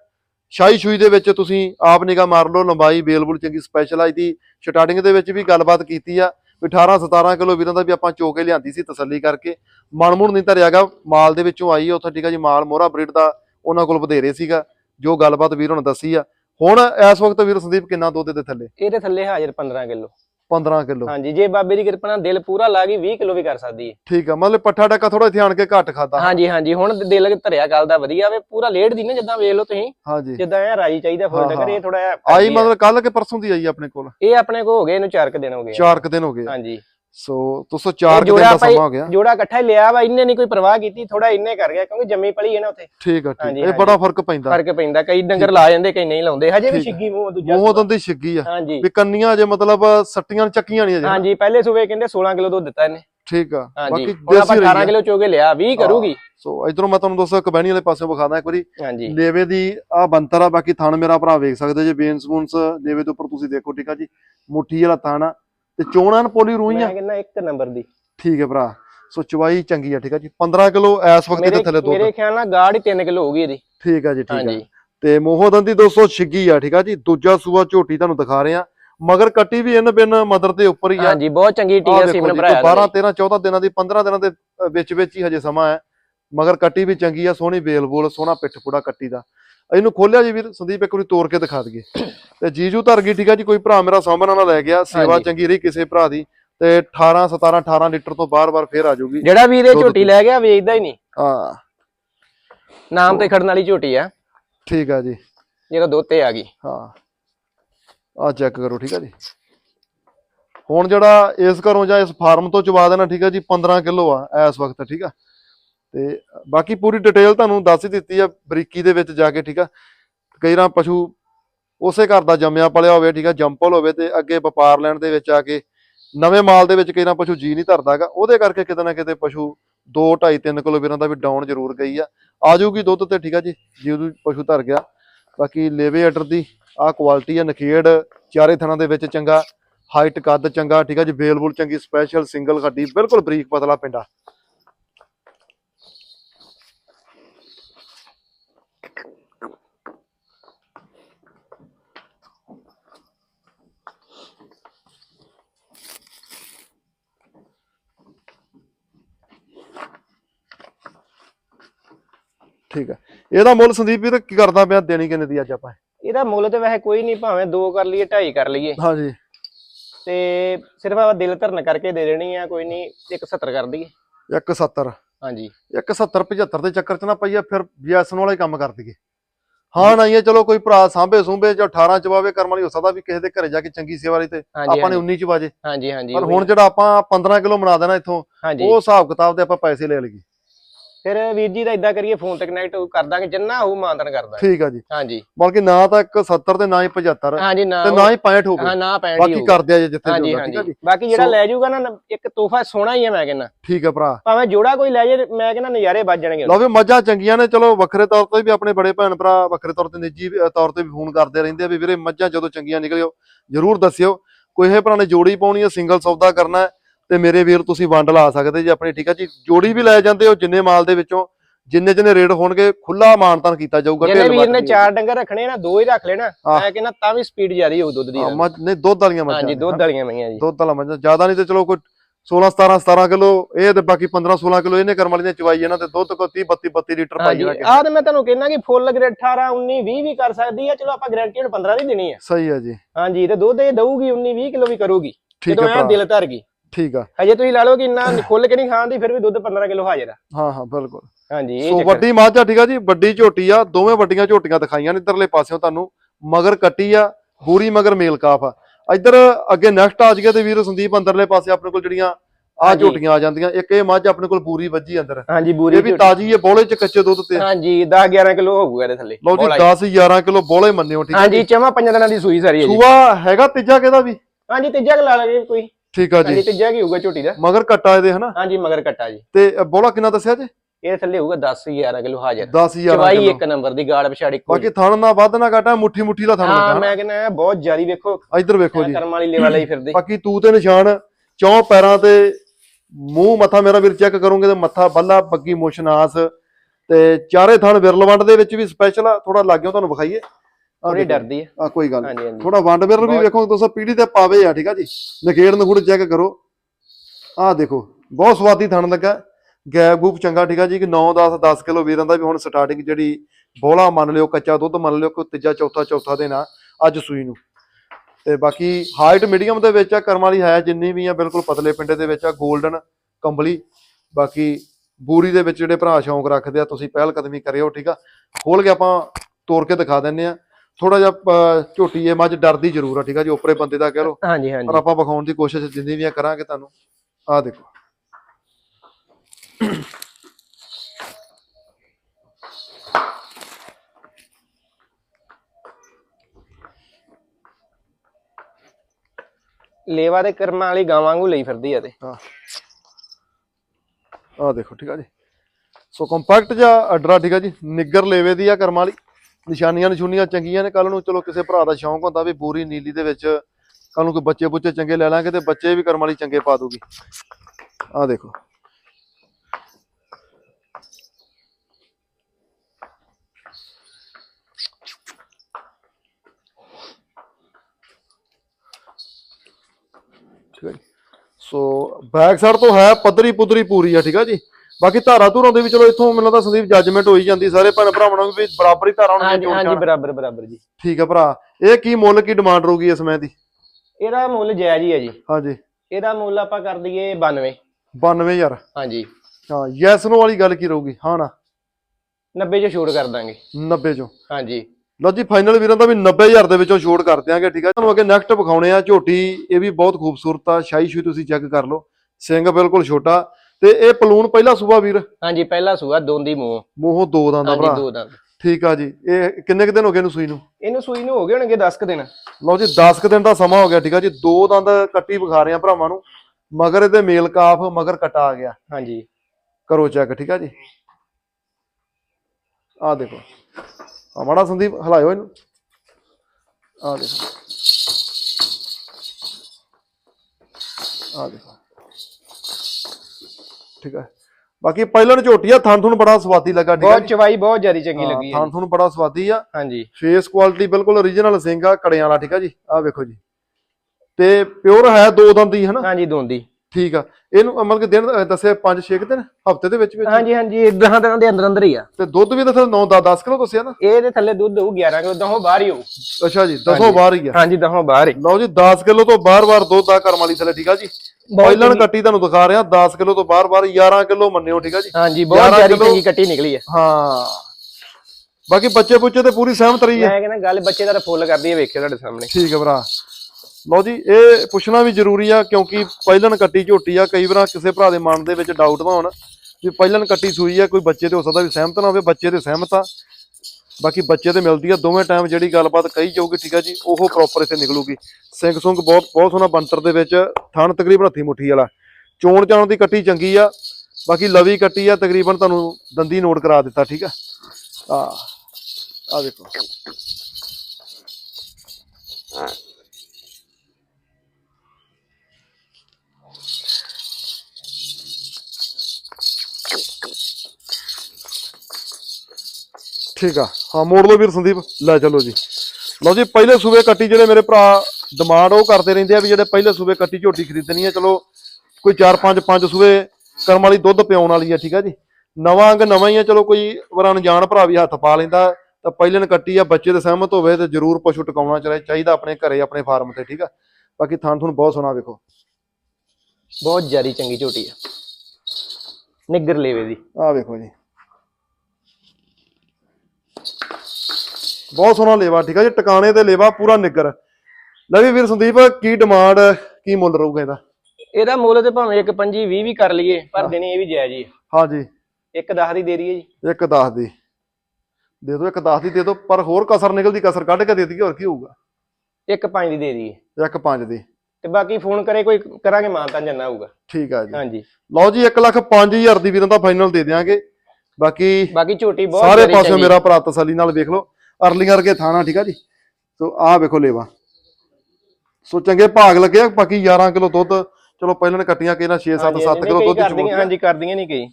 ਸ਼ਾਹੀ ਛੂਈ ਦੇ ਵਿੱਚ ਤੁਸੀਂ ਆਪ ਨਿਗਾ ਮਾਰ ਲਓ, ਲੰਬਾਈ ਬੇਲਬੁਲ ਚੰਗੀ ਸਪੈਸ਼ਲ ਸਪੈਸ਼ਲਾਈਜ਼ ਦੀ ਸਟਾਰਟਿੰਗ ਦੇ ਵਿੱਚ ਵੀ ਗੱਲਬਾਤ ਕੀਤੀ ਆ ਵੀ 18 17 ਕਿਲੋ ਵੀਰਾਂ ਦਾ ਵੀ ਆਪਾਂ ਚੋ ਕੇ ਲਿਆਂਦੀ ਸੀ ਤਸੱਲੀ ਕਰਕੇ। ਮਨਮੁਣ ਨਹੀਂ ਧਰਿਆਗਾ ਮਾਲ ਦੇ ਵਿੱਚੋਂ ਆਈ ਆ, ਉੱਥੇ ਠੀਕ ਆ ਜੀ, ਮਾਲ ਮੋਹਰਾ ਬਰੀਡ ਦਾ ਉਹਨਾਂ ਕੋਲ ਵਧੇਰੇ ਸੀਗਾ, ਜੋ ਗੱਲਬਾਤ ਵੀਰ ਹੁਣ ਦੱਸੀ ਆ। ਹੁਣ ਇਸ ਵਕਤ ਵੀਰ ਸੰਦੀਪ ਕਿੰਨਾ ਦੁੱਧ ਦੇ ਥੱਲੇ? ਇਹਦੇ ਥੱਲੇ ਹਾਜ਼ਰ 15 ਕਿਲੋ। 15 ਕਿਲੋ। ਹਾਂਜੀ ਜੇ ਬਾਬੇ ਦੀ ਕਿਰਪਾ ਨਾਲ ਦਿਲ ਪੂਰਾ ਲਾ ਗਈ 20 ਕਿਲੋ ਵੀ ਕਰ ਸਕਦੀ ਹੈ। ਠੀਕ ਆ ਮਤਲਬ ਪੱਠਾ ਟੱਕਾ ਥੋੜਾ ਧਿਆਨ ਕੇ ਘੱਟ ਖਾਦਾ ਹਾਂਜੀ ਹਾਂਜੀ ਹੁਣ ਦਿਲ ਧਰਿਆ ਗੱਲ ਦਾ ਵਧੀਆ ਵੇ ਪੂਰਾ ਲੇਟ ਦੀ ਨਾ ਜਿੱਦਾਂ ਵੇਖ ਲਓ ਤੁਸੀਂ। ਹਾਂਜੀ। ਜਿੱਦਾਂ ਇਹ ਰਾਜੀ ਚਾਹੀਦਾ ਫੁੱਲ ਟੱਕਰ ਹਾਂ। ਇਹ ਥੋੜਾ ਆਈ ਮਤਲਬ ਕੱਲ ਕੇ ਪਰਸੋਂ ਦੀ ਆਈ ਆਪਣੇ ਕੋਲ? ਇਹ ਆਪਣੇ ਕੋ ਹੋ ਗਏ ਇਹਨੂੰ 4 ਕ ਦਿਨ ਹੋ ਗਏ। ਆ। 4 ਦਿਨ ਹੋ ਗਏ। ਹਾਂਜੀ। ਸੋ ਦੋਸਤੋ 4 ਦਿਨ ਦਾ ਸਮਾਂ ਹੋ ਗਿਆ। ਜੋੜਾ ਇਕੱਠਾ ਹੀ ਲਿਆ ਵਾ ਇਹਨੇ ਨਹੀਂ ਕੋਈ ਪਰਵਾਹ ਕੀਤੀ ਥੋੜਾ ਇੰਨੇ ਕਰ ਗਿਆ ਕਿਉਂਕਿ ਜੰਮੀ ਪਲੀ ਹੈ ਨਾ ਉੱਥੇ। ਠੀਕ ਆ ਠੀਕ ਇਹ। ਬੜਾ ਫ਼ਰਕ ਪੈਂਦਾ। ਫ਼ਰਕ ਪੈਂਦਾ ਕਈ ਡੰਗਰ ਲਾ ਜਾਂਦੇ ਕਈ ਨਹੀਂ ਲਾਉਂਦੇ। ਹਜੇ ਵੀ। ਛਿੱਗੀ ਮੂੰਹ ਦੂਜਾ ਮੂੰਹ ਦੰਦੀ ਛਿੱਗੀ ਆ। ਵੀ ਕੰਨੀਆਂ ਜੇ ਮਤਲਬ ਸੱਟੀਆਂ ਚੱਕੀਆਂ ਨਹੀਂ ਅਜੇ ਹਾਂਜੀ ਪਹਿਲੇ ਸੂਬੇ ਕਹਿੰਦੇ 16 ਕਿਲੋ ਦੁੱਧ ਦਿੱਤਾ ਇਹਨੇ। ਠੀਕ ਆ। ਬਾਕੀ ਦੇਸੀ 18 ਰਹੀ ਆ। ਕਿਲੋ ਚੋਗੇ ਲਿਆ 20 ਕਰੂਗੀ। ਸੋ ਇਧਰੋਂ ਮੈਂ ਤੁਹਾਨੂੰ ਦੋਸਤੋ ਕਬੈਣੀ ਵਾਲੇ ਪਾਸੇ ਵਿਖਾਦਾ ਇੱਕ ਵਾਰੀ। ਲੇਵੇ ਦੀ ਆ ਬੰਤਰ ਆ ਬਾਕੀ ਥਣ ਮੇਰਾ ਭਰਾ ਵੇਖ ਸਕਦੇ ਜੇ ਬੇਨਸ ਬੂਨਸ ਲੇਵੇ ਦੇ ਉੱਪਰ ਤੁਸੀਂ ਦੇਖੋ ਠੀਕ ਆ ਜੀ। ਮੁੱਠੀ ਵਾਲਾ ਥਣ ਆ। ਤੇ ਚੋਣਾਂ ਪੋਲੀ ਰੂਈਆਂ ਮੈਂ ਕਹਿੰਦਾ ਇੱਕ ਨੰਬਰ ਦੀ। ਠੀਕ ਹੈ ਭਰਾ। ਸੋ ਚਵਾਈ ਚੰਗੀ ਆ ਠੀਕ ਆ ਜੀ। 15 ਕਿਲੋ ਇਸ ਵਕਤ ਦੇ ਥੱਲੇ ਦੁੱਧ ਮੇਰੇ ਖਿਆਲ ਨਾਲ ਗਾੜ ਹੀ 3 ਕਿਲੋ ਹੋਊਗੀ ਇਹਦੀ। ਠੀਕ ਆ ਜੀ ਠੀਕ ਆ। ਤੇ ਮੋਹਦਨ ਦੀ 200 ਛਿੱਗੀ ਆ ਠੀਕ ਆ ਜੀ। ਦੂਜਾ ਸੂਆ ਝੋਟੀ ਤੁਹਾਨੂੰ ਦਿਖਾ ਰਹੇ ਆ। ਮਗਰ ਕੱਟੀ ਵੀ ਇਨ ਬਿਨ ਮਦਰ ਦੇ ਉੱਪਰ ਹੀ ਆ। ਹਾਂਜੀ ਬਹੁਤ ਚੰਗੀ ਟੀਆ ਸੀਮਨ ਭਰਾਇਆ ਕੋਈ 12 13 14 ਦਿਨਾਂ ਦੀ 15 ਦਿਨਾਂ ਦੇ ਵਿੱਚ ਵਿੱਚ ਹੀ ਹਜੇ ਸਮਾਂ ਹੈ। ਮਗਰ ਕੱਟੀ ਵੀ ਚੰਗੀ ਆ ਸੋਹਣੀ ਬੇਲ ਬੋਲ ਸੋਹਣਾ ਪਿੱਠ ਪੂੜਾ ਕੱਟੀ ਦਾ। ਇਹਨੂੰ ਖੋਲਿਆ ਜੀ ਵੀਰ ਸੰਦੀਪ ਇੱਕ ਵਾਰੀ ਤੋੜ ਕੇ ਦਿਖਾ ਦਈਏ। ਤੇ ਜੀਜੂ ਧਰ ਗਈ ਠੀਕ ਆ ਜੀ ਕੋਈ ਭਰਾ ਮੇਰਾ ਸਾਹਮਣਾ ਨਾਲ ਲੈ ਗਿਆ ਸੇਵਾ। ਚੰਗੀ ਰਹੀ ਕਿਸੇ ਭਰਾ ਦੀ। ਤੇ 18 17 18 ਲੀਟਰ ਤੋਂ ਬਾਰ-ਬਾਰ ਫੇਰ ਆ ਜਾਊਗੀ। ਜਿਹੜਾ ਵੀਰ ਇਹ ਝੋਟੀ ਲੈ ਗਿਆ ਵੇਚਦਾ ਹੀ ਨਹੀਂ। ਹਾਂ। ਨਾਮ ਤੇ ਖੜਨ ਵਾਲੀ ਝੋਟੀ ਆ। ਠੀਕ ਆ ਜੀ। ਜਿਹੜਾ ਦੁੱਧ ਤੇ ਆ ਗਈ। ਹਾਂ। ਆ ਚੈੱਕ ਕਰੋ ਠੀਕ ਆ ਜੀ। ਹੁਣ ਜਿਹੜਾ ਇਸ ਘਰੋਂ ਜਾਂ ਇਸ ਫਾਰਮ ਤੋਂ ਚਵਾ ਦੇਣਾ ਠੀਕ ਆ ਜੀ 15 ਕਿਲੋ ਆ ਇਸ ਵਕਤ ਠੀਕ ਆ। ਤੇ ਬਾਕੀ ਪੂਰੀ ਡਿਟੇਲ ਤੁਹਾਨੂੰ ਦੱਸ ਹੀ ਦਿੱਤੀ ਆ ਬਰੀਕੀ ਦੇ ਵਿੱਚ ਜਾ ਕੇ, ਠੀਕ ਆ? ਕਈ ਰਾਂ ਪਸ਼ੂ ਉਸੇ ਘਰ ਦਾ ਜੰਮਿਆ ਪਲਿਆ ਹੋਵੇ, ਠੀਕ ਆ, ਜੰਪਲ ਹੋਵੇ ਤੇ ਅੱਗੇ ਵਪਾਰ ਲੈਣ ਦੇ ਵਿੱਚ ਆ ਕੇ ਨਵੇਂ ਮਾਲ ਦੇ ਵਿੱਚ ਕਈ ਰਾਂ ਪਸ਼ੂ ਜੀ ਨਹੀਂ ਧਰਦਾਗਾ ਉਹਦੇ ਕਰਕੇ ਕਿਤੇ ਨਾ ਕਿਤੇ ਪਸ਼ੂ 2 2.5 3 ਕਿਲੋ ਵੀਰਾਂ ਦਾ ਵੀ ਡਾਊਨ ਜ਼ਰੂਰ ਗਈ ਆ। ਆ ਦੁੱਧ ਤੇ, ਠੀਕ ਆ ਜੀ ਜਦੋਂ ਪਸ਼ੂ ਧਰ ਗਿਆ। ਬਾਕੀ ਲੇਵੇ ਆਰਡਰ ਦੀ ਆ ਕੁਆਲਿਟੀ ਆ, ਨਖੇੜ ਚਾਰੇ ਥਣਾਂ ਦੇ ਵਿੱਚ ਚੰਗਾ ਹਾਈਟ ਕੱਦ ਚੰਗਾ, ਠੀਕ ਆ ਜੀ ਬੇਲਬੁਲ ਚੰਗੀ ਸਪੈਸ਼ਲ ਸਿੰਗਲ ਗੱਡੀ ਬਿਲਕੁਲ ਬਰੀਕ ਪਤਲਾ ਪਿੰਡਾ। ਠੀਕ ਆ। ਇਹਦਾ ਮੁੱਲ ਸੰਦੀਪ ਵੀਰ ਕੀ ਕਰਦਾ ਪਿਆ ਦੇਣੀ ਕਿੰਨੇ ਦੀ ਅੱਜ ਆਪਾਂ? ਇਹਦਾ ਮੁੱਲ ਤੇ ਵੈਸੇ ਕੋਈ ਨਹੀਂ ਭਾਵੇਂ 2 ਕਰ ਲਈਏ 2.5 ਕਰ ਲਈਏ। ਹਾਂਜੀ। ਤੇ ਸਿਰਫ ਆਪਾਂ ਦਿਲ ਧਰਨ ਕਰਕੇ ਦੇ ਦੇਣੀ ਆ ਕੋਈ ਨਹੀਂ 170 ਕਰ ਦਈਏ। 170 ਹਾਂਜੀ। 170 75 ਦੇ ਚੱਕਰ ਚ ਨਾ ਪਈਆ ਫਿਰ ਜੈਸਨ ਵਾਲਾ ਹੀ ਕੰਮ ਕਰ ਦਈਏ। ਹਾਂ ਨਹੀਂ ਹੈ ਚਲੋ ਕੋਈ ਭਰਾ ਸਾਂਭੇ ਸੂੰਭੇ ਜਾਂ 18 ਚਵਾਵੇ ਕਰਮ ਵਾਲੀ ਹੋ ਸਕਦਾ ਵੀ ਕਿਸੇ ਦੇ ਘਰੇ ਜਾ ਕੇ ਚੰਗੀ ਸੇਵਾ ਲਈ ਤੇ ਆਪਾਂ ਨੇ 19 ਚ ਵਾਜੇ। ਹਾਂਜੀ ਹਾਂਜੀ ਪਰ। ਹੁਣ ਜਿਹੜਾ ਆਪਾਂ 15 ਕਿਲੋ ਬਣਾ ਦੇਣਾ ਇੱਥੋਂ ਉਹ ਹਿਸਾਬ ਕਿਤਾਬ ਦੇ ਆਪਾਂ ਪੈਸੇ ਲੈ ਲਈਏ। ਫਿਰ ਵੀਰ ਜੀ ਦਾ ਇਦਾਂ ਕਰੀਏ ਫੋਨ ਤੇ ਕਨੈਕਟ ਕਰ ਦਾਂਗੇ ਜਿੰਨਾ ਹੋਊ ਮਾਨਤਨ ਕਰ ਦਾਂਗੇ। ਠੀਕ ਆ ਜੀ। ਹਾਂਜੀ। ਬਲਕਿ ਨਾ ਤਾਂ ਇੱਕ 70 ਤੇ ਨਾ ਹੀ 75 ਹਾਂਜੀ ਨਾ ਤੇ ਨਾ ਹੀ 65 ਹੋਵੇ ਹਾਂ ਨਾ ਪੈਣ ਬਾਕੀ ਕਰਦੇ ਆ ਜੀ ਜਿੱਥੇ ਹਾਂਜੀ ਠੀਕ ਆ ਜੀ? ਬਾਕੀ ਜਿਹੜਾ ਲੈ ਜਾਊਗਾ ਨਾ ਇੱਕ ਤੋਹਫਾ ਸੋਹਣਾ ਹੀ ਹੈ ਮੈਂ ਕਹਿੰਦਾ। ਠੀਕ ਆ ਭਰਾ। ਭਾਵੇਂ ਜੋੜਾ ਕੋਈ ਲੈ ਜੇ ਮੈਂ ਕਹਿੰਦਾ ਨਜ਼ਾਰੇ ਵੱਜ ਜਾਣਗੇ। ਲਓ ਵੀ ਮੱਝਾਂ ਚੰਗੀਆਂ ਨੇ ਚਲੋ ਵੱਖਰੇ ਤੌਰ ਤੇ ਵੀ ਆਪਣੇ ਬੜੇ ਭੈਣ ਭਰਾ ਵੱਖਰੇ ਤੌਰ ਤੇ ਨਿੱਜੀ ਤੌਰ ਤੇ ਵੀ ਫੋਨ ਕਰਦੇ ਰਹਿੰਦੇ ਆ ਵੀ ਵੀਰੇ ਮੱਝਾਂ ਜਦੋਂ ਚੰਗੀਆਂ ਨਿਕਲਿਓ ਜਰੂਰ ਦੱਸਿਓ। ਕੋਈ ਇਹ ਭਰਾ ਨੇ ਜੋੜੀ ਪਾਉਣੀ ਹੈ ਸਿੰਗਲ ਸੌਦਾ ਕਰਨਾ ਹੈ ਤੇ ਮੇਰੇ ਵੀਰ ਤੁਸੀਂ ਵੰਡ ਲਾ ਸਕਦੇ ਜੀ ਆਪਣੀ ਠੀਕ ਆ ਜੀ? ਜੋੜੀ ਵੀ ਲੈ ਜਾਂਦੇ ਹੋ ਜਿੰਨੇ ਮਾਲ ਦੇ ਵਿੱਚੋਂ ਜਿੰਨੇ ਜਿੰਨੇ ਰੇਟ ਹੋਣਗੇ ਖੁੱਲਾ ਮਾਨਤਾਨ ਕੀਤਾ ਜਾਊਗਾ ਢਿੱਲ ਵੀਰ ਨੇ ਚਾਰ ਡੰਗਰ ਰੱਖਣੇ ਨਾ ਦੋ ਹੀ ਰੱਖ ਲੈਣਾ। ਮੈਂ ਕਹਿੰਦਾ ਤਾਂ ਵੀ ਸਪੀਡ ਜ਼ਿਆਦਾ ਹੋਊ ਦੁੱਧ ਦੀ ਹਾਂ, ਨਹੀਂ ਦੁੱਧ ਵਾਲੀਆਂ ਮੱਝਾਂ ਹਾਂਜੀ ਦੁੱਧ। ਵਾਲੀਆਂ ਮਈਆਂ ਜੀ। ਦੁੱਧ ਵਾਲਾ ਮੱਝਾਂ ਜ਼ਿਆਦਾ ਨਹੀਂ ਤੇ ਚਲੋ ਕੋਈ 16 17 17 ਕਿਲੋ ਇਹ ਤੇ ਬਾਕੀ 15 16 ਕਿਲੋ ਇਹਨੇ ਕਰਮ ਵਾਲੀ ਨੇ ਚਵਾਈ ਇਹਨਾਂ ਤੇ ਦੁੱਧ ਕੋ 30 32 32 ਲੀਟਰ ਪਾਈ ਜਾਣਾ। ਆਹ ਤੇ ਮੈਂ ਤੁਹਾਨੂੰ ਕਹਿੰਦਾ ਕਿ ਫੁੱਲ ਗ੍ਰੇਡ 18 19 20 ਵੀ ਕਰ ਸਕਦੀ ਹੈ ਚਲੋ ਆਪਾਂ ਗਾਰੰਟੀ ਹੁਣ 15 ਦੀ ਦੇਣੀ ਹੈ ਸਹੀ ਹੈ ਜੀ। ਹਾਂਜੀ ਤੇ ਦੁੱਧ ਇਹ ਦਊਗੀ 19 20 ਕਿਲੋ ਵੀ ਕਰੂਗੀ ਠੀਕ ਜਦੋਂ ਭਰਾ। ਦਿਲ ਧਰ ਗਈ। ਠੀਕ ਆ। ਹਜੇ ਤੁਸੀਂ ਲਾ ਲਓ ਕਿ ਇੰਨਾ ਖੁੱਲ ਕੇ ਨਹੀਂ ਖਾਂਦੀ ਫਿਰ ਵੀ ਦੁੱਧ 15 ਕਿਲੋ ਹਾਜ਼ਰ ਆ। ਹਾਂ ਹਾਂ ਬਿਲਕੁਲ। ਹਾਂਜੀ ਇਹ ਸੋ ਚੱਕਰ। ਵੱਡੀ ਮੱਝ ਆ ਠੀਕ ਆ ਜੀ? ਵੱਡੀ ਝੋਟੀ ਆ ਦੋਵੇਂ ਵੱਡੀਆਂ ਝੋਟੀਆਂ ਦਿਖਾਈਆਂ ਨੇ ਇਧਰਲੇ ਪਾਸਿਓਂ ਤੁਹਾਨੂੰ। ਮਗਰ ਕੱਟੀ ਆ ਬੂਰੀ ਮਗਰ ਮੇਲ ਕਾਫ ਆ। ਇੱਧਰ ਅੱਗੇ ਨੈਕਸਟ ਆ ਜਗੇ ਤੇ ਵੀਰ ਸੰਦੀਪ ਅੰਦਰਲੇ ਪਾਸੇ ਆਪਣੇ ਕੋਲ ਜਿਹੜੀਆਂ ਆ ਹਾਂਜੀ। ਝੋਟੀਆਂ ਆ ਜਾਂਦੀਆਂ। ਇੱਕ ਇਹ ਮੱਝ ਆਪਣੇ ਕੋਲ ਪੂਰੀ ਵੱਜੀ ਅੰਦਰ। ਹਾਂਜੀ ਬੂਰੀ ਇਹ ਵੀ ਤਾਜੀ ਹੈ ਬੋਲੇ ਚ ਕੱਚੇ ਦੁੱਧ ਤੇ। ਹਾਂਜੀ 10 11 ਕਿਲੋ ਹੋਊਗਾ ਇਹਦੇ ਥੱਲੇ। ਲਓ ਜੀ ਬੋਲਾ 10 11 ਕਿਲੋ ਬੋਲੇ ਮੰਨਿਓ ਠੀਕ ਆ ਹਾਂਜੀ ਚਮਾ ਪੰਜਾਂ ਦਿਨਾਂ ਦੀ ਸੂਈ ਸਾਰੀ ਹੈ ਜੀ। ਸੂਆ ਹੈਗਾ ਤੀਜਾ ਕਿਹਦਾ ਵੀ? ਹਾਂਜੀ ਤੀਜਾ ਕਿ ਲਾ ਲਗੇ ਕੋਈ। ਠੀਕ ਆ ਜੀ। ਤੀਜਾ ਕੀ ਹੋਊਗਾ ਝੋਟੀ ਦਾ? ਮਗਰ ਕੱਟਾ ਇਹਦੇ ਹਨਾ? ਹਾਂਜੀ ਮਗਰ ਕੱਟਾ ਜੀ। ਤੇ ਬੋਲਾ ਕਿੰਨਾ ਦੱਸਿਆ ਜੀ? ਇਹ ਥੱਲੇ ਹੋਊਗਾ 10 11 ਕਿਲੋ ਹਾਜ਼ਰ। 10 11 ਚਵਾਈ ਕਿਲੋ। ਇੱਕ ਨੰਬਰ ਦੀ ਗਾੜ ਪਛਾੜੀ ਕੋਈ ਬਾਕੀ ਥਣ ਨਾ ਵੱਧ ਨਾ ਘਟਾ ਮੁੱਠੀ ਮੁੱਠੀ ਦਾ ਥਣ ਹਾਂ ਲੱਗਾ। ਮੈਂ ਕਹਿੰਦਾ ਬਹੁਤ ਜਾਰੀ ਵੇਖੋ। ਇੱਧਰ ਵੇਖੋ ਜੀ। ਕਰਮ ਵਾਲੀ ਲੇਵਾ ਲਈ ਫਿਰਦੇ। ਬਾਕੀ ਤੂੰ ਤੇ ਨਿਸ਼ਾਨ ਚੌਂ ਪੈਰਾਂ ਤੇ ਮੂੰਹ ਮੱਥਾ ਮੇਰਾ ਵੀਰ ਚੈੱਕ ਕਰੋਗੇ ਤੇ ਮੱਥਾ ਬੱਲਾ ਬੱਗੀ ਮੋਸ਼ਨਾਸ ਤੇ ਚਾਰੇ ਥਣ ਵਿਰਲਵੰਡ ਦੇ ਵਿੱਚ ਵੀ ਸਪੈਸ਼ਲ ਆ। ਥੋੜਾ ਲੱਗਿਓ ਤੁਹਾਨੂੰ ਵਿਖਾਈਏ। ਥੋੜੀ। ਡਰਦੀ ਹੈ। ਆ ਕੋਈ ਗੱਲ ਨੀ। ਹਾਂਜੀ ਹਾਂਜੀ। ਥੋੜਾ ਵੰਡ ਵਿਰਲ ਵੀ ਵੇਖੋ ਤੁਸੀਂ ਪੀੜੀ ਤੇ ਪਾਵੇ ਆ ਠੀਕ ਆ ਜੀ। ਨਖੇੜ ਨਖੁੜ ਚੈੱਕ ਕਰੋ। ਆ ਦੇਖੋ ਬਹੁਤ ਸਵਾਦੀ ਥਣ ਲੱਗਾ। ਗੈਪ ਗੂਪ ਚੰਗਾ ਠੀਕ ਆ ਜੀ। ਕਿ 9 10 10 ਕਿਲੋ ਵੀਰਾਂ ਦਾ ਵੀ ਹੁਣ ਸਟਾਰਟਿੰਗ ਜਿਹੜੀ ਬੋਲਾ ਮੰਨ ਲਿਓ ਕੱਚਾ ਦੁੱਧ ਮੰਨ ਲਿਓ ਕੋਈ ਤੀਜਾ ਚੌਥਾ ਚੌਥਾ ਦਿਨ ਆ ਅੱਜ ਸੂਈ ਨੂੰ। ਤੇ ਬਾਕੀ ਹਾਈਟ ਮੀਡੀਅਮ ਦੇ ਵਿੱਚ ਆ ਕਰਮ ਵਾਲੀ ਹੈ ਜਿੰਨੀ ਵੀ ਆ ਬਿਲਕੁਲ ਪਤਲੇ ਪਿੰਡੇ ਦੇ ਵਿੱਚ ਆ 골ਡਨ ਕੰਬਲੀ। ਬਾਕੀ ਬੂਰੀ ਦੇ ਵਿੱਚ ਜਿਹੜੇ ਭਰਾ ਸ਼ੌਂਕ ਰੱਖਦੇ ਆ ਤੁਸੀਂ ਪਹਿਲ ਕਦਮੀ ਕਰਿਓ ਠੀਕ ਆ। ਖੋਲ ਕੇ ਆਪਾਂ ਤੋੜ ਕੇ ਦਿਖਾ ਦਿੰਨੇ ਆ। ਥੋੜਾ ਜਿਹਾ ਝੋਟੀ ਇਹ ਮੱਝ ਡਰਦੀ ਜ਼ਰੂਰ ਆ ਠੀਕ ਆ ਜੀ ਉਪਰੇ ਬੰਦੇ ਦਾ ਕਹਿ ਲਓ। ਹਾਂਜੀ ਪਰ ਹਾਂਜੀ ਆਪਾਂ ਵਿਖਾਉਣ ਦੀ ਕੋਸ਼ਿਸ਼ ਜਿੰਨੀ ਵੀ ਆ ਕਰਾਂਗੇ ਤੁਹਾਨੂੰ। ਆਹ ਦੇਖੋ। ਲੇਵਾ ਦੇ ਕਰਮਾਂ ਵਾਲੀ ਗਾਵਾਂ ਵਾਂਗੂ ਲਈ ਫਿਰਦੀ ਆ ਤੇ। ਆਹ ਦੇਖੋ ਠੀਕ ਆ ਜੀ। ਸੋ ਕੰਪੈਕਟ ਜਿਹਾ ਅਡਰਾ ਠੀਕ ਆ ਜੀ ਨਿੱਗਰ ਲੇਵੇ ਦੀ ਆ ਕਰਮ ਵਾਲੀ। ਨਿਸ਼ਾਨੀਆਂ ਨਿਸ਼ੂਨੀਆਂ ਚੰਗੀਆਂ ਨੇ ਕੱਲ ਨੂੰ ਚਲੋ ਕਿਸੇ ਭਰਾ ਦਾ ਸ਼ੌਂਕ ਹੁੰਦਾ ਵੀ ਬੂਰੀ ਨੀਲੀ ਦੇ ਵਿੱਚ ਕੱਲ ਨੂੰ ਕੋਈ ਬੱਚੇ ਬੁੱਚੇ ਚੰਗੇ ਲੈ ਲਾਂਗੇ ਤੇ ਬੱਚੇ ਵੀ ਕਰਮ ਵਾਲੀ ਚੰਗੇ ਪਾ ਦੂਗੀ। ਆਹ ਦੇਖੋ। ਠੀਕ ਹੈ ਜੀ। ਸੋ ਬੈਕ ਸਾਈਡ ਤੋਂ ਹੈ ਪੱਧਰੀ ਪੁੱਧਰੀ ਪੂਰੀ ਆ, ਠੀਕ ਆ ਜੀ? ਬਾਕੀ ਧਾਰਾ ਧੁਰਾਂ ਦੇ ਵੀ ਚਲੋ ਇੱਥੋਂ ਮੈਨੂੰ ਲੱਗਦਾ ਸੰਦੀਪ ਜੱਜਮੈਂਟ ਹੋਈ ਜਾਂਦੀ ਸਾਰੇ ਭੈਣ ਭਰਾਵਾਂ ਨੂੰ ਵੀ ਬਰਾਬਰ ਹੀ ਧਾਰਾ ਹੋਣਗੀਆਂ ਹਾਂਜੀ ਚੋਣ ਹਾਂਜੀ ਚਾਣ ਬਰਾਬਰ ਬਰਾਬਰ ਜੀ। ਠੀਕ ਆ ਭਰਾ ਇਹ ਕੀ ਮੁੱਲ ਕੀ ਡਿਮਾਂਡ ਰਹੂਗੀ ਇਸ ਸਮੇਂ ਦੀ? ਇਹਦਾ ਮੁੱਲ ਜਾਇਜ਼ ਹੀ ਹੈ ਜੀ। ਹਾਂਜੀ। ਇਹਦਾ ਮੁੱਲ ਆਪਾਂ ਕਰ ਦਈਏ 92 92000 ਹਾਂਜੀ। ਹਾਂ ਯੈਸ ਨੋ ਵਾਲੀ ਗੱਲ ਕੀ ਰਹੂਗੀ? ਹਾਂ ਨਾ। 90 ਚ ਛੋਟ ਕਰ ਦਾਂਗੇ। 90 ਚੋਂ। ਹਾਂਜੀ। ਲਓ ਜੀ ਫਾਈਨਲ ਵੀਰਾਂ ਦਾ ਵੀ 90000 ਦੇ ਵਿੱਚੋਂ ਛੋਟ ਕਰ ਦਿਆਂਗੇ ਠੀਕ ਆ ਤੁਹਾਨੂੰ ਅੱਗੇ ਨੈਕਸਟ ਵਿਖਾਉਣੇ ਆ ਝੋਟੀ ਇਹ ਵੀ ਬਹੁਤ ਖੂਬਸੂਰਤ ਆ ਸ਼ਾਹੀ ਸ਼ੂਈ ਤੁਸੀਂ ਚੈੱਕ ਕਰ ਲਓ। ਸਿੰਘ ਬਿਲਕੁਲ ਛੋਟਾ। ਤੇ ਇਹ ਪਲੂਣ ਪਹਿਲਾ ਸੂਬਾ ਵੀਰ? ਹਾਂਜੀ ਪਹਿਲਾ ਸੂਆ ਦੋਂਦੀ ਮੂੰਹ। ਮੂੰਹੋਂ ਦੋ ਦੰਦ ਦਾ ਹਾਂਜੀ ਭਰਾ। ਦੋ ਦੰਦ। ਠੀਕ ਆ ਜੀ। ਇਹ ਕਿੰਨੇ ਕੁ ਦਿਨ ਹੋ ਗਏ ਇਹਨੂੰ ਸੂਈ ਨੂੰ? ਇਹਨੂੰ ਸੂਈ ਨੂੰ ਹੋ ਗਏ ਹੋਣਗੇ 10 ਕ ਦਿਨ। ਲਓ ਜੀ 10 ਕੁ ਦਿਨ ਦਾ ਸਮਾਂ ਹੋ ਗਿਆ ਠੀਕ ਆ ਜੀ। ਦੋ ਦੰਦ ਕੱਟੀ ਵਿਖਾ ਰਹੇ ਆ ਭਰਾਵਾਂ ਨੂੰ। ਮਗਰ ਇਹਦੇ ਮੇਲ ਕਾਫ ਮਗਰ ਕਟਾ ਆ ਗਿਆ। ਹਾਂਜੀ। ਕਰੋ ਚੈੱਕ ਠੀਕ ਆ ਜੀ। ਆ ਦੇਖੋ। ਆ ਮਾੜਾ ਸੰਦੀਪ ਹਲਾਇਓ ਇਹਨੂੰ। ਆ ਦੇਖੋ। ਆ ਦੇਖੋ। ਠੀਕ ਹੈ ਬਾਕੀ ਪਹਿਲਾਂ ਝੋਟੀ ਆ ਥਣ ਥੁਣ ਬੜਾ ਸਵਾਦੀ ਲੱਗਾ ਠੀਕ ਆ ਬਹੁਤ ਚਵਾਈ ਬਹੁਤ ਜ਼ਿਆਦਾ ਚੰਗੀ ਲੱਗੀ ਹੈ ਥਣ ਥੁਣ ਬੜਾ ਸਵਾਦੀ ਆ। ਹਾਂਜੀ। ਫੇਸ ਕੁਆਲਿਟੀ ਬਿਲਕੁਲ origignal ਸਿੰਘ ਆ ਕੜਿਆਂ ਵਾਲਾ ਠੀਕ ਆ ਜੀ। ਆ ਵੇਖੋ ਜੀ। ਤੇ ਪਿਓਰ ਹੈ ਦੋ ਦੰਦੀ ਹਨਾ? ਹਾਂਜੀ ਦੋਂਦੀ ਠੀਕ ਆ। ਇਹਨੂੰ ਮਤਲਬ ਕਿ ਦਿਨ ਦੱਸਿਆ 5-6 ਦਿਨ? ਹਫ਼ਤੇ ਦੇ ਵਿੱਚ ਵਿੱਚ? ਹਾਂਜੀ ਹਾਂਜੀ ਇਦਾਂ ਦਿਨਾਂ ਦੇ ਅੰਦਰ ਅੰਦਰ ਹੀ ਆ। ਤੇ ਦੁੱਧ ਵੀ ਦੱਸਿਆ 9 10 ਕਿਲੋ ਦੱਸਿਆ ਨਾ? ਇਹਦੇ ਥੱਲੇ ਦੁੱਧ ਹੋਊ 11 ਕਿਲੋ ਦਹੋਂ ਬਾਹਰ ਹੀ ਹੋਊ। ਅੱਛਾ ਜੀ ਦਸੋਂ ਬਾਹਰ ਹੀ ਆ। ਹਾਂਜੀ ਦਹੋਂ ਬਾਹਰ ਹੀ। ਲਓ ਜੀ 10 ਕਿਲੋ ਤੋਂ ਬਾਰ-ਬਾਰ ਦੁੱਧ ਆ ਕਰਮ ਵਾਲੀ ਥੱਲੇ ਠੀਕ ਆ ਜੀ? ਚੰਗੀ- ਕੱਟੀ ਤੁਹਾਨੂੰ ਦਿਖਾ ਰਿਹਾ 10 ਕਿਲੋ ਤੋਂ ਬਾਰ-ਬਾਰ 11 ਕਿਲੋ ਮੰਨਿਓ ਠੀਕ ਆ ਜੀ? ਹਾਂਜੀ ਬਹੁਤ 11 ਜ਼ਿਆਦਾ ਕਿਲੋ- ਚੰਗੀ ਕੱਟੀ ਨਿਕਲੀ ਹੈ ਹਾਂ। ਬਾਕੀ ਬੱਚੇ ਬੁੱਚੇ ਤੇ ਪੂਰੀ ਸਹਿਮਤ ਰਹੀ ਹੈ ਮੈਂ ਕਹਿੰਦਾ ਗੱਲ ਬੱਚੇ ਦਾ ਤਾਂ ਫੁੱਲ ਕਰਦੀ ਹੈ ਵੇਖਿਓ ਤੁਹਾਡੇ ਸਾਹਮਣੇ। ਠੀਕ ਹੈ ਭਰਾ। ਲਓ ਜੀ, ਇਹ ਪੁੱਛਣਾ ਵੀ ਜ਼ਰੂਰੀ ਆ, ਕਿਉਂਕਿ ਪਹਿਲਣ ਕੱਟੀ ਝੋਟੀ ਆ, ਕਈ ਵਾਰ ਕਿਸੇ ਭਰਾ ਦੇ ਮਨ ਦੇ ਵਿੱਚ ਡਾਊਟ ਨਾ ਹੋਣ ਵੀ ਪਹਿਲਣ ਕੱਟੀ ਸੂਈ ਆ, ਕੋਈ ਬੱਚੇ ਤੇ ਹੋ ਸਕਦਾ ਵੀ ਸਹਿਮਤ ਨਾ ਹੋਵੇ, ਬੱਚੇ ਤੇ ਸਹਿਮਤ ਆ। ਬਾਕੀ ਬੱਚੇ ਤੇ ਮਿਲਦੀ ਆ, ਦੋਵੇਂ ਟਾਈਮ ਜਿਹੜੀ ਗੱਲਬਾਤ ਕਹੀ ਜਾਊਗੀ, ਠੀਕ ਆ ਜੀ, ਉਹ ਪ੍ਰੋਪਰ ਇੱਥੇ ਨਿਕਲੂਗੀ। ਸਿੰਘ ਸੁੰਗ ਬਹੁਤ ਬਹੁਤ ਸੋਹਣਾ ਬੰਤਰ ਦੇ ਵਿੱਚ ਥਣ ਤਕਰੀਬਨ ਹੱਥੀ ਮੁੱਠੀ ਵਾਲਾ। ਚੋਣ ਚਾਣ ਦੀ ਕੱਟੀ ਚੰਗੀ ਆ, ਬਾਕੀ ਲਵੀ ਕੱਟੀ ਆ, ਤਕਰੀਬਨ ਤੁਹਾਨੂੰ ਦੰਦੀ ਨੋਟ ਕਰਾ ਦਿੱਤਾ, ਠੀਕ ਆ। ਆ ਆ ਦੇਖੋ। ਠੀਕ ਆ। ਹਾਂ ਮੋੜ ਲਓ ਵੀਰ ਸੰਦੀਪ। ਲੈ ਚਲੋ ਜੀ। ਲਓ ਜੀ ਪਹਿਲੇ ਸੂਬੇ ਕੱਟੀ ਜਿਹੜੇ ਮੇਰੇ ਭਰਾ ਡਿਮਾਂਡ ਉਹ ਕਰਦੇ ਰਹਿੰਦੇ ਆ ਵੀ ਜਿਹੜੇ ਪਹਿਲੇ ਸੂਬੇ ਕੱਟੀ ਝੋਟੀ ਖਰੀਦਣੀ ਆ। ਚਲੋ ਕੋਈ 4 5 5 ਸੂਬੇ ਕਰਮ ਵਾਲੀ ਦੁੱਧ ਪਿਆਉਣ ਵਾਲੀ ਆ ਠੀਕ ਆ ਜੀ। ਨਵਾਂ ਅੰਗ ਨਵਾਂ ਹੀ ਆ ਚਲੋ ਕੋਈ ਵਾਰ ਅਣਜਾਣ ਭਰਾ ਵੀ ਹੱਥ ਪਾ ਲੈਂਦਾ। ਤਾਂ ਪਹਿਲੇ ਨੇ ਕੱਟੀ ਆ ਬੱਚੇ ਦੇ ਸਹਿਮਤ ਹੋਵੇ ਤੇ ਜ਼ਰੂਰ ਪਸ਼ੂ ਟਿਕਾਉਣਾ ਚਾਹੀ- ਚਾਹੀਦਾ ਆਪਣੇ ਘਰੇ ਆਪਣੇ ਫਾਰਮ ਤੇ ਠੀਕ ਆ। ਬਾਕੀ ਥਾਂ ਤੁਹਾਨੂੰ ਬਹੁਤ ਸੋਹਣਾ ਵੇਖੋ। ਬਹੁਤ ਜ਼ਿਆਦੀ ਚੰਗੀ ਝੋਟੀ ਆ। ਨਿੱਗਰ ਲੇਵੇ ਦੀ। ਆਹ ਵੇਖੋ ਜੀ। ਬਹੁਤ ਸੋਹਣਾ ਲੇਵਾ ਠੀਕ ਆ ਜੀ? ਟਿਕਾਣੇ ਤੇ ਲੇਵਾ ਪੂਰਾ ਨਿੱਗਰ। ਲੈ ਵੀ ਵੀਰ ਸੰਦੀਪ ਕੀ ਡਿਮਾਂਡ ਕੀ ਮੁੱਲ ਰਹੂਗਾ ਇਹਦਾ? ਇਹਦਾ ਮੁੱਲ ਤੇ ਭਾਵੇਂ ਇੱਕ 25 20 ਵੀ ਕਰ ਲਈਏ ਪਰ ਦੇਣੀ ਇਹ ਵੀ ਜਾਇਜ਼ ਹੀ ਆ। ਹਾਂਜੀ ਇੱਕ 10 ਦੀ ਦੇ ਦਈਏ ਜੀ। ਇੱਕ 10 ਦੀ। ਦੇ ਦਿਓ ਇੱਕ 10 ਦੀ ਦੇ ਦਿਓ ਪਰ ਹੋਰ ਕਸਰ ਨਿਕਲਦੀ ਕਸਰ ਕੱਢ ਕੇ ਦੇ ਦਈਏ ਹੋਰ ਕੀ ਹੋਊਗਾ? ਇੱਕ 5 ਦੀ ਦੇ ਦਈਏ। ਇੱਕ 5 ਦੀ। ਤੇ ਬਾਕੀ ਫੋਨ ਕਰੇ ਕੋਈ ਕਰਾਂਗੇ ਮਾਨਤਾਂ ਜੰਨਾ ਹੋਊਗਾ। ਠੀਕ ਆ ਜੀ। ਹਾਂਜੀ। ਲਓ ਜੀ 1 ਲੱਖ 5000 ਦੀ ਵੀਰਾਂ ਦਾ ਫਾਈਨਲ ਦੇ ਦਿਆਂਗੇ। ਬਾਕੀ ਬਾਕੀ ਝੋਟੀ ਬਹੁਤ ਸਾਰੇ ਪਾਸੇ। ਮੇਰਾ ਭਰਾ ਤਸੱਲੀ ਨਾਲ ਵੇਖ ਲਓ। ਅਰਲਿੰਗ ਕਰਕੇ ਥਾਣਾ ਠੀਕ ਆ ਜੀ? ਸੋ ਆਹ ਵੇਖੋ ਲੇਵਾ। ਸੋ ਚੰਗੇ ਭਾਗ ਲੱਗਿਆ ਬਾਕੀ 11 ਕਿਲੋ ਦੁੱਧ ਚਲੋ ਪਹਿਲਾਂ ਨੇ ਕੱਟੀਆਂ ਕਿ ਨਾ 6 7 ਹਾਂਜੀ, 7 ਨਹੀਂ, ਕਿਲੋ ਦੁੱਧ ਚੋਣੀਆਂ ਹਾਂਜੀ ਕਰਦੀਆਂ ਨਹੀਂ ਕਈ।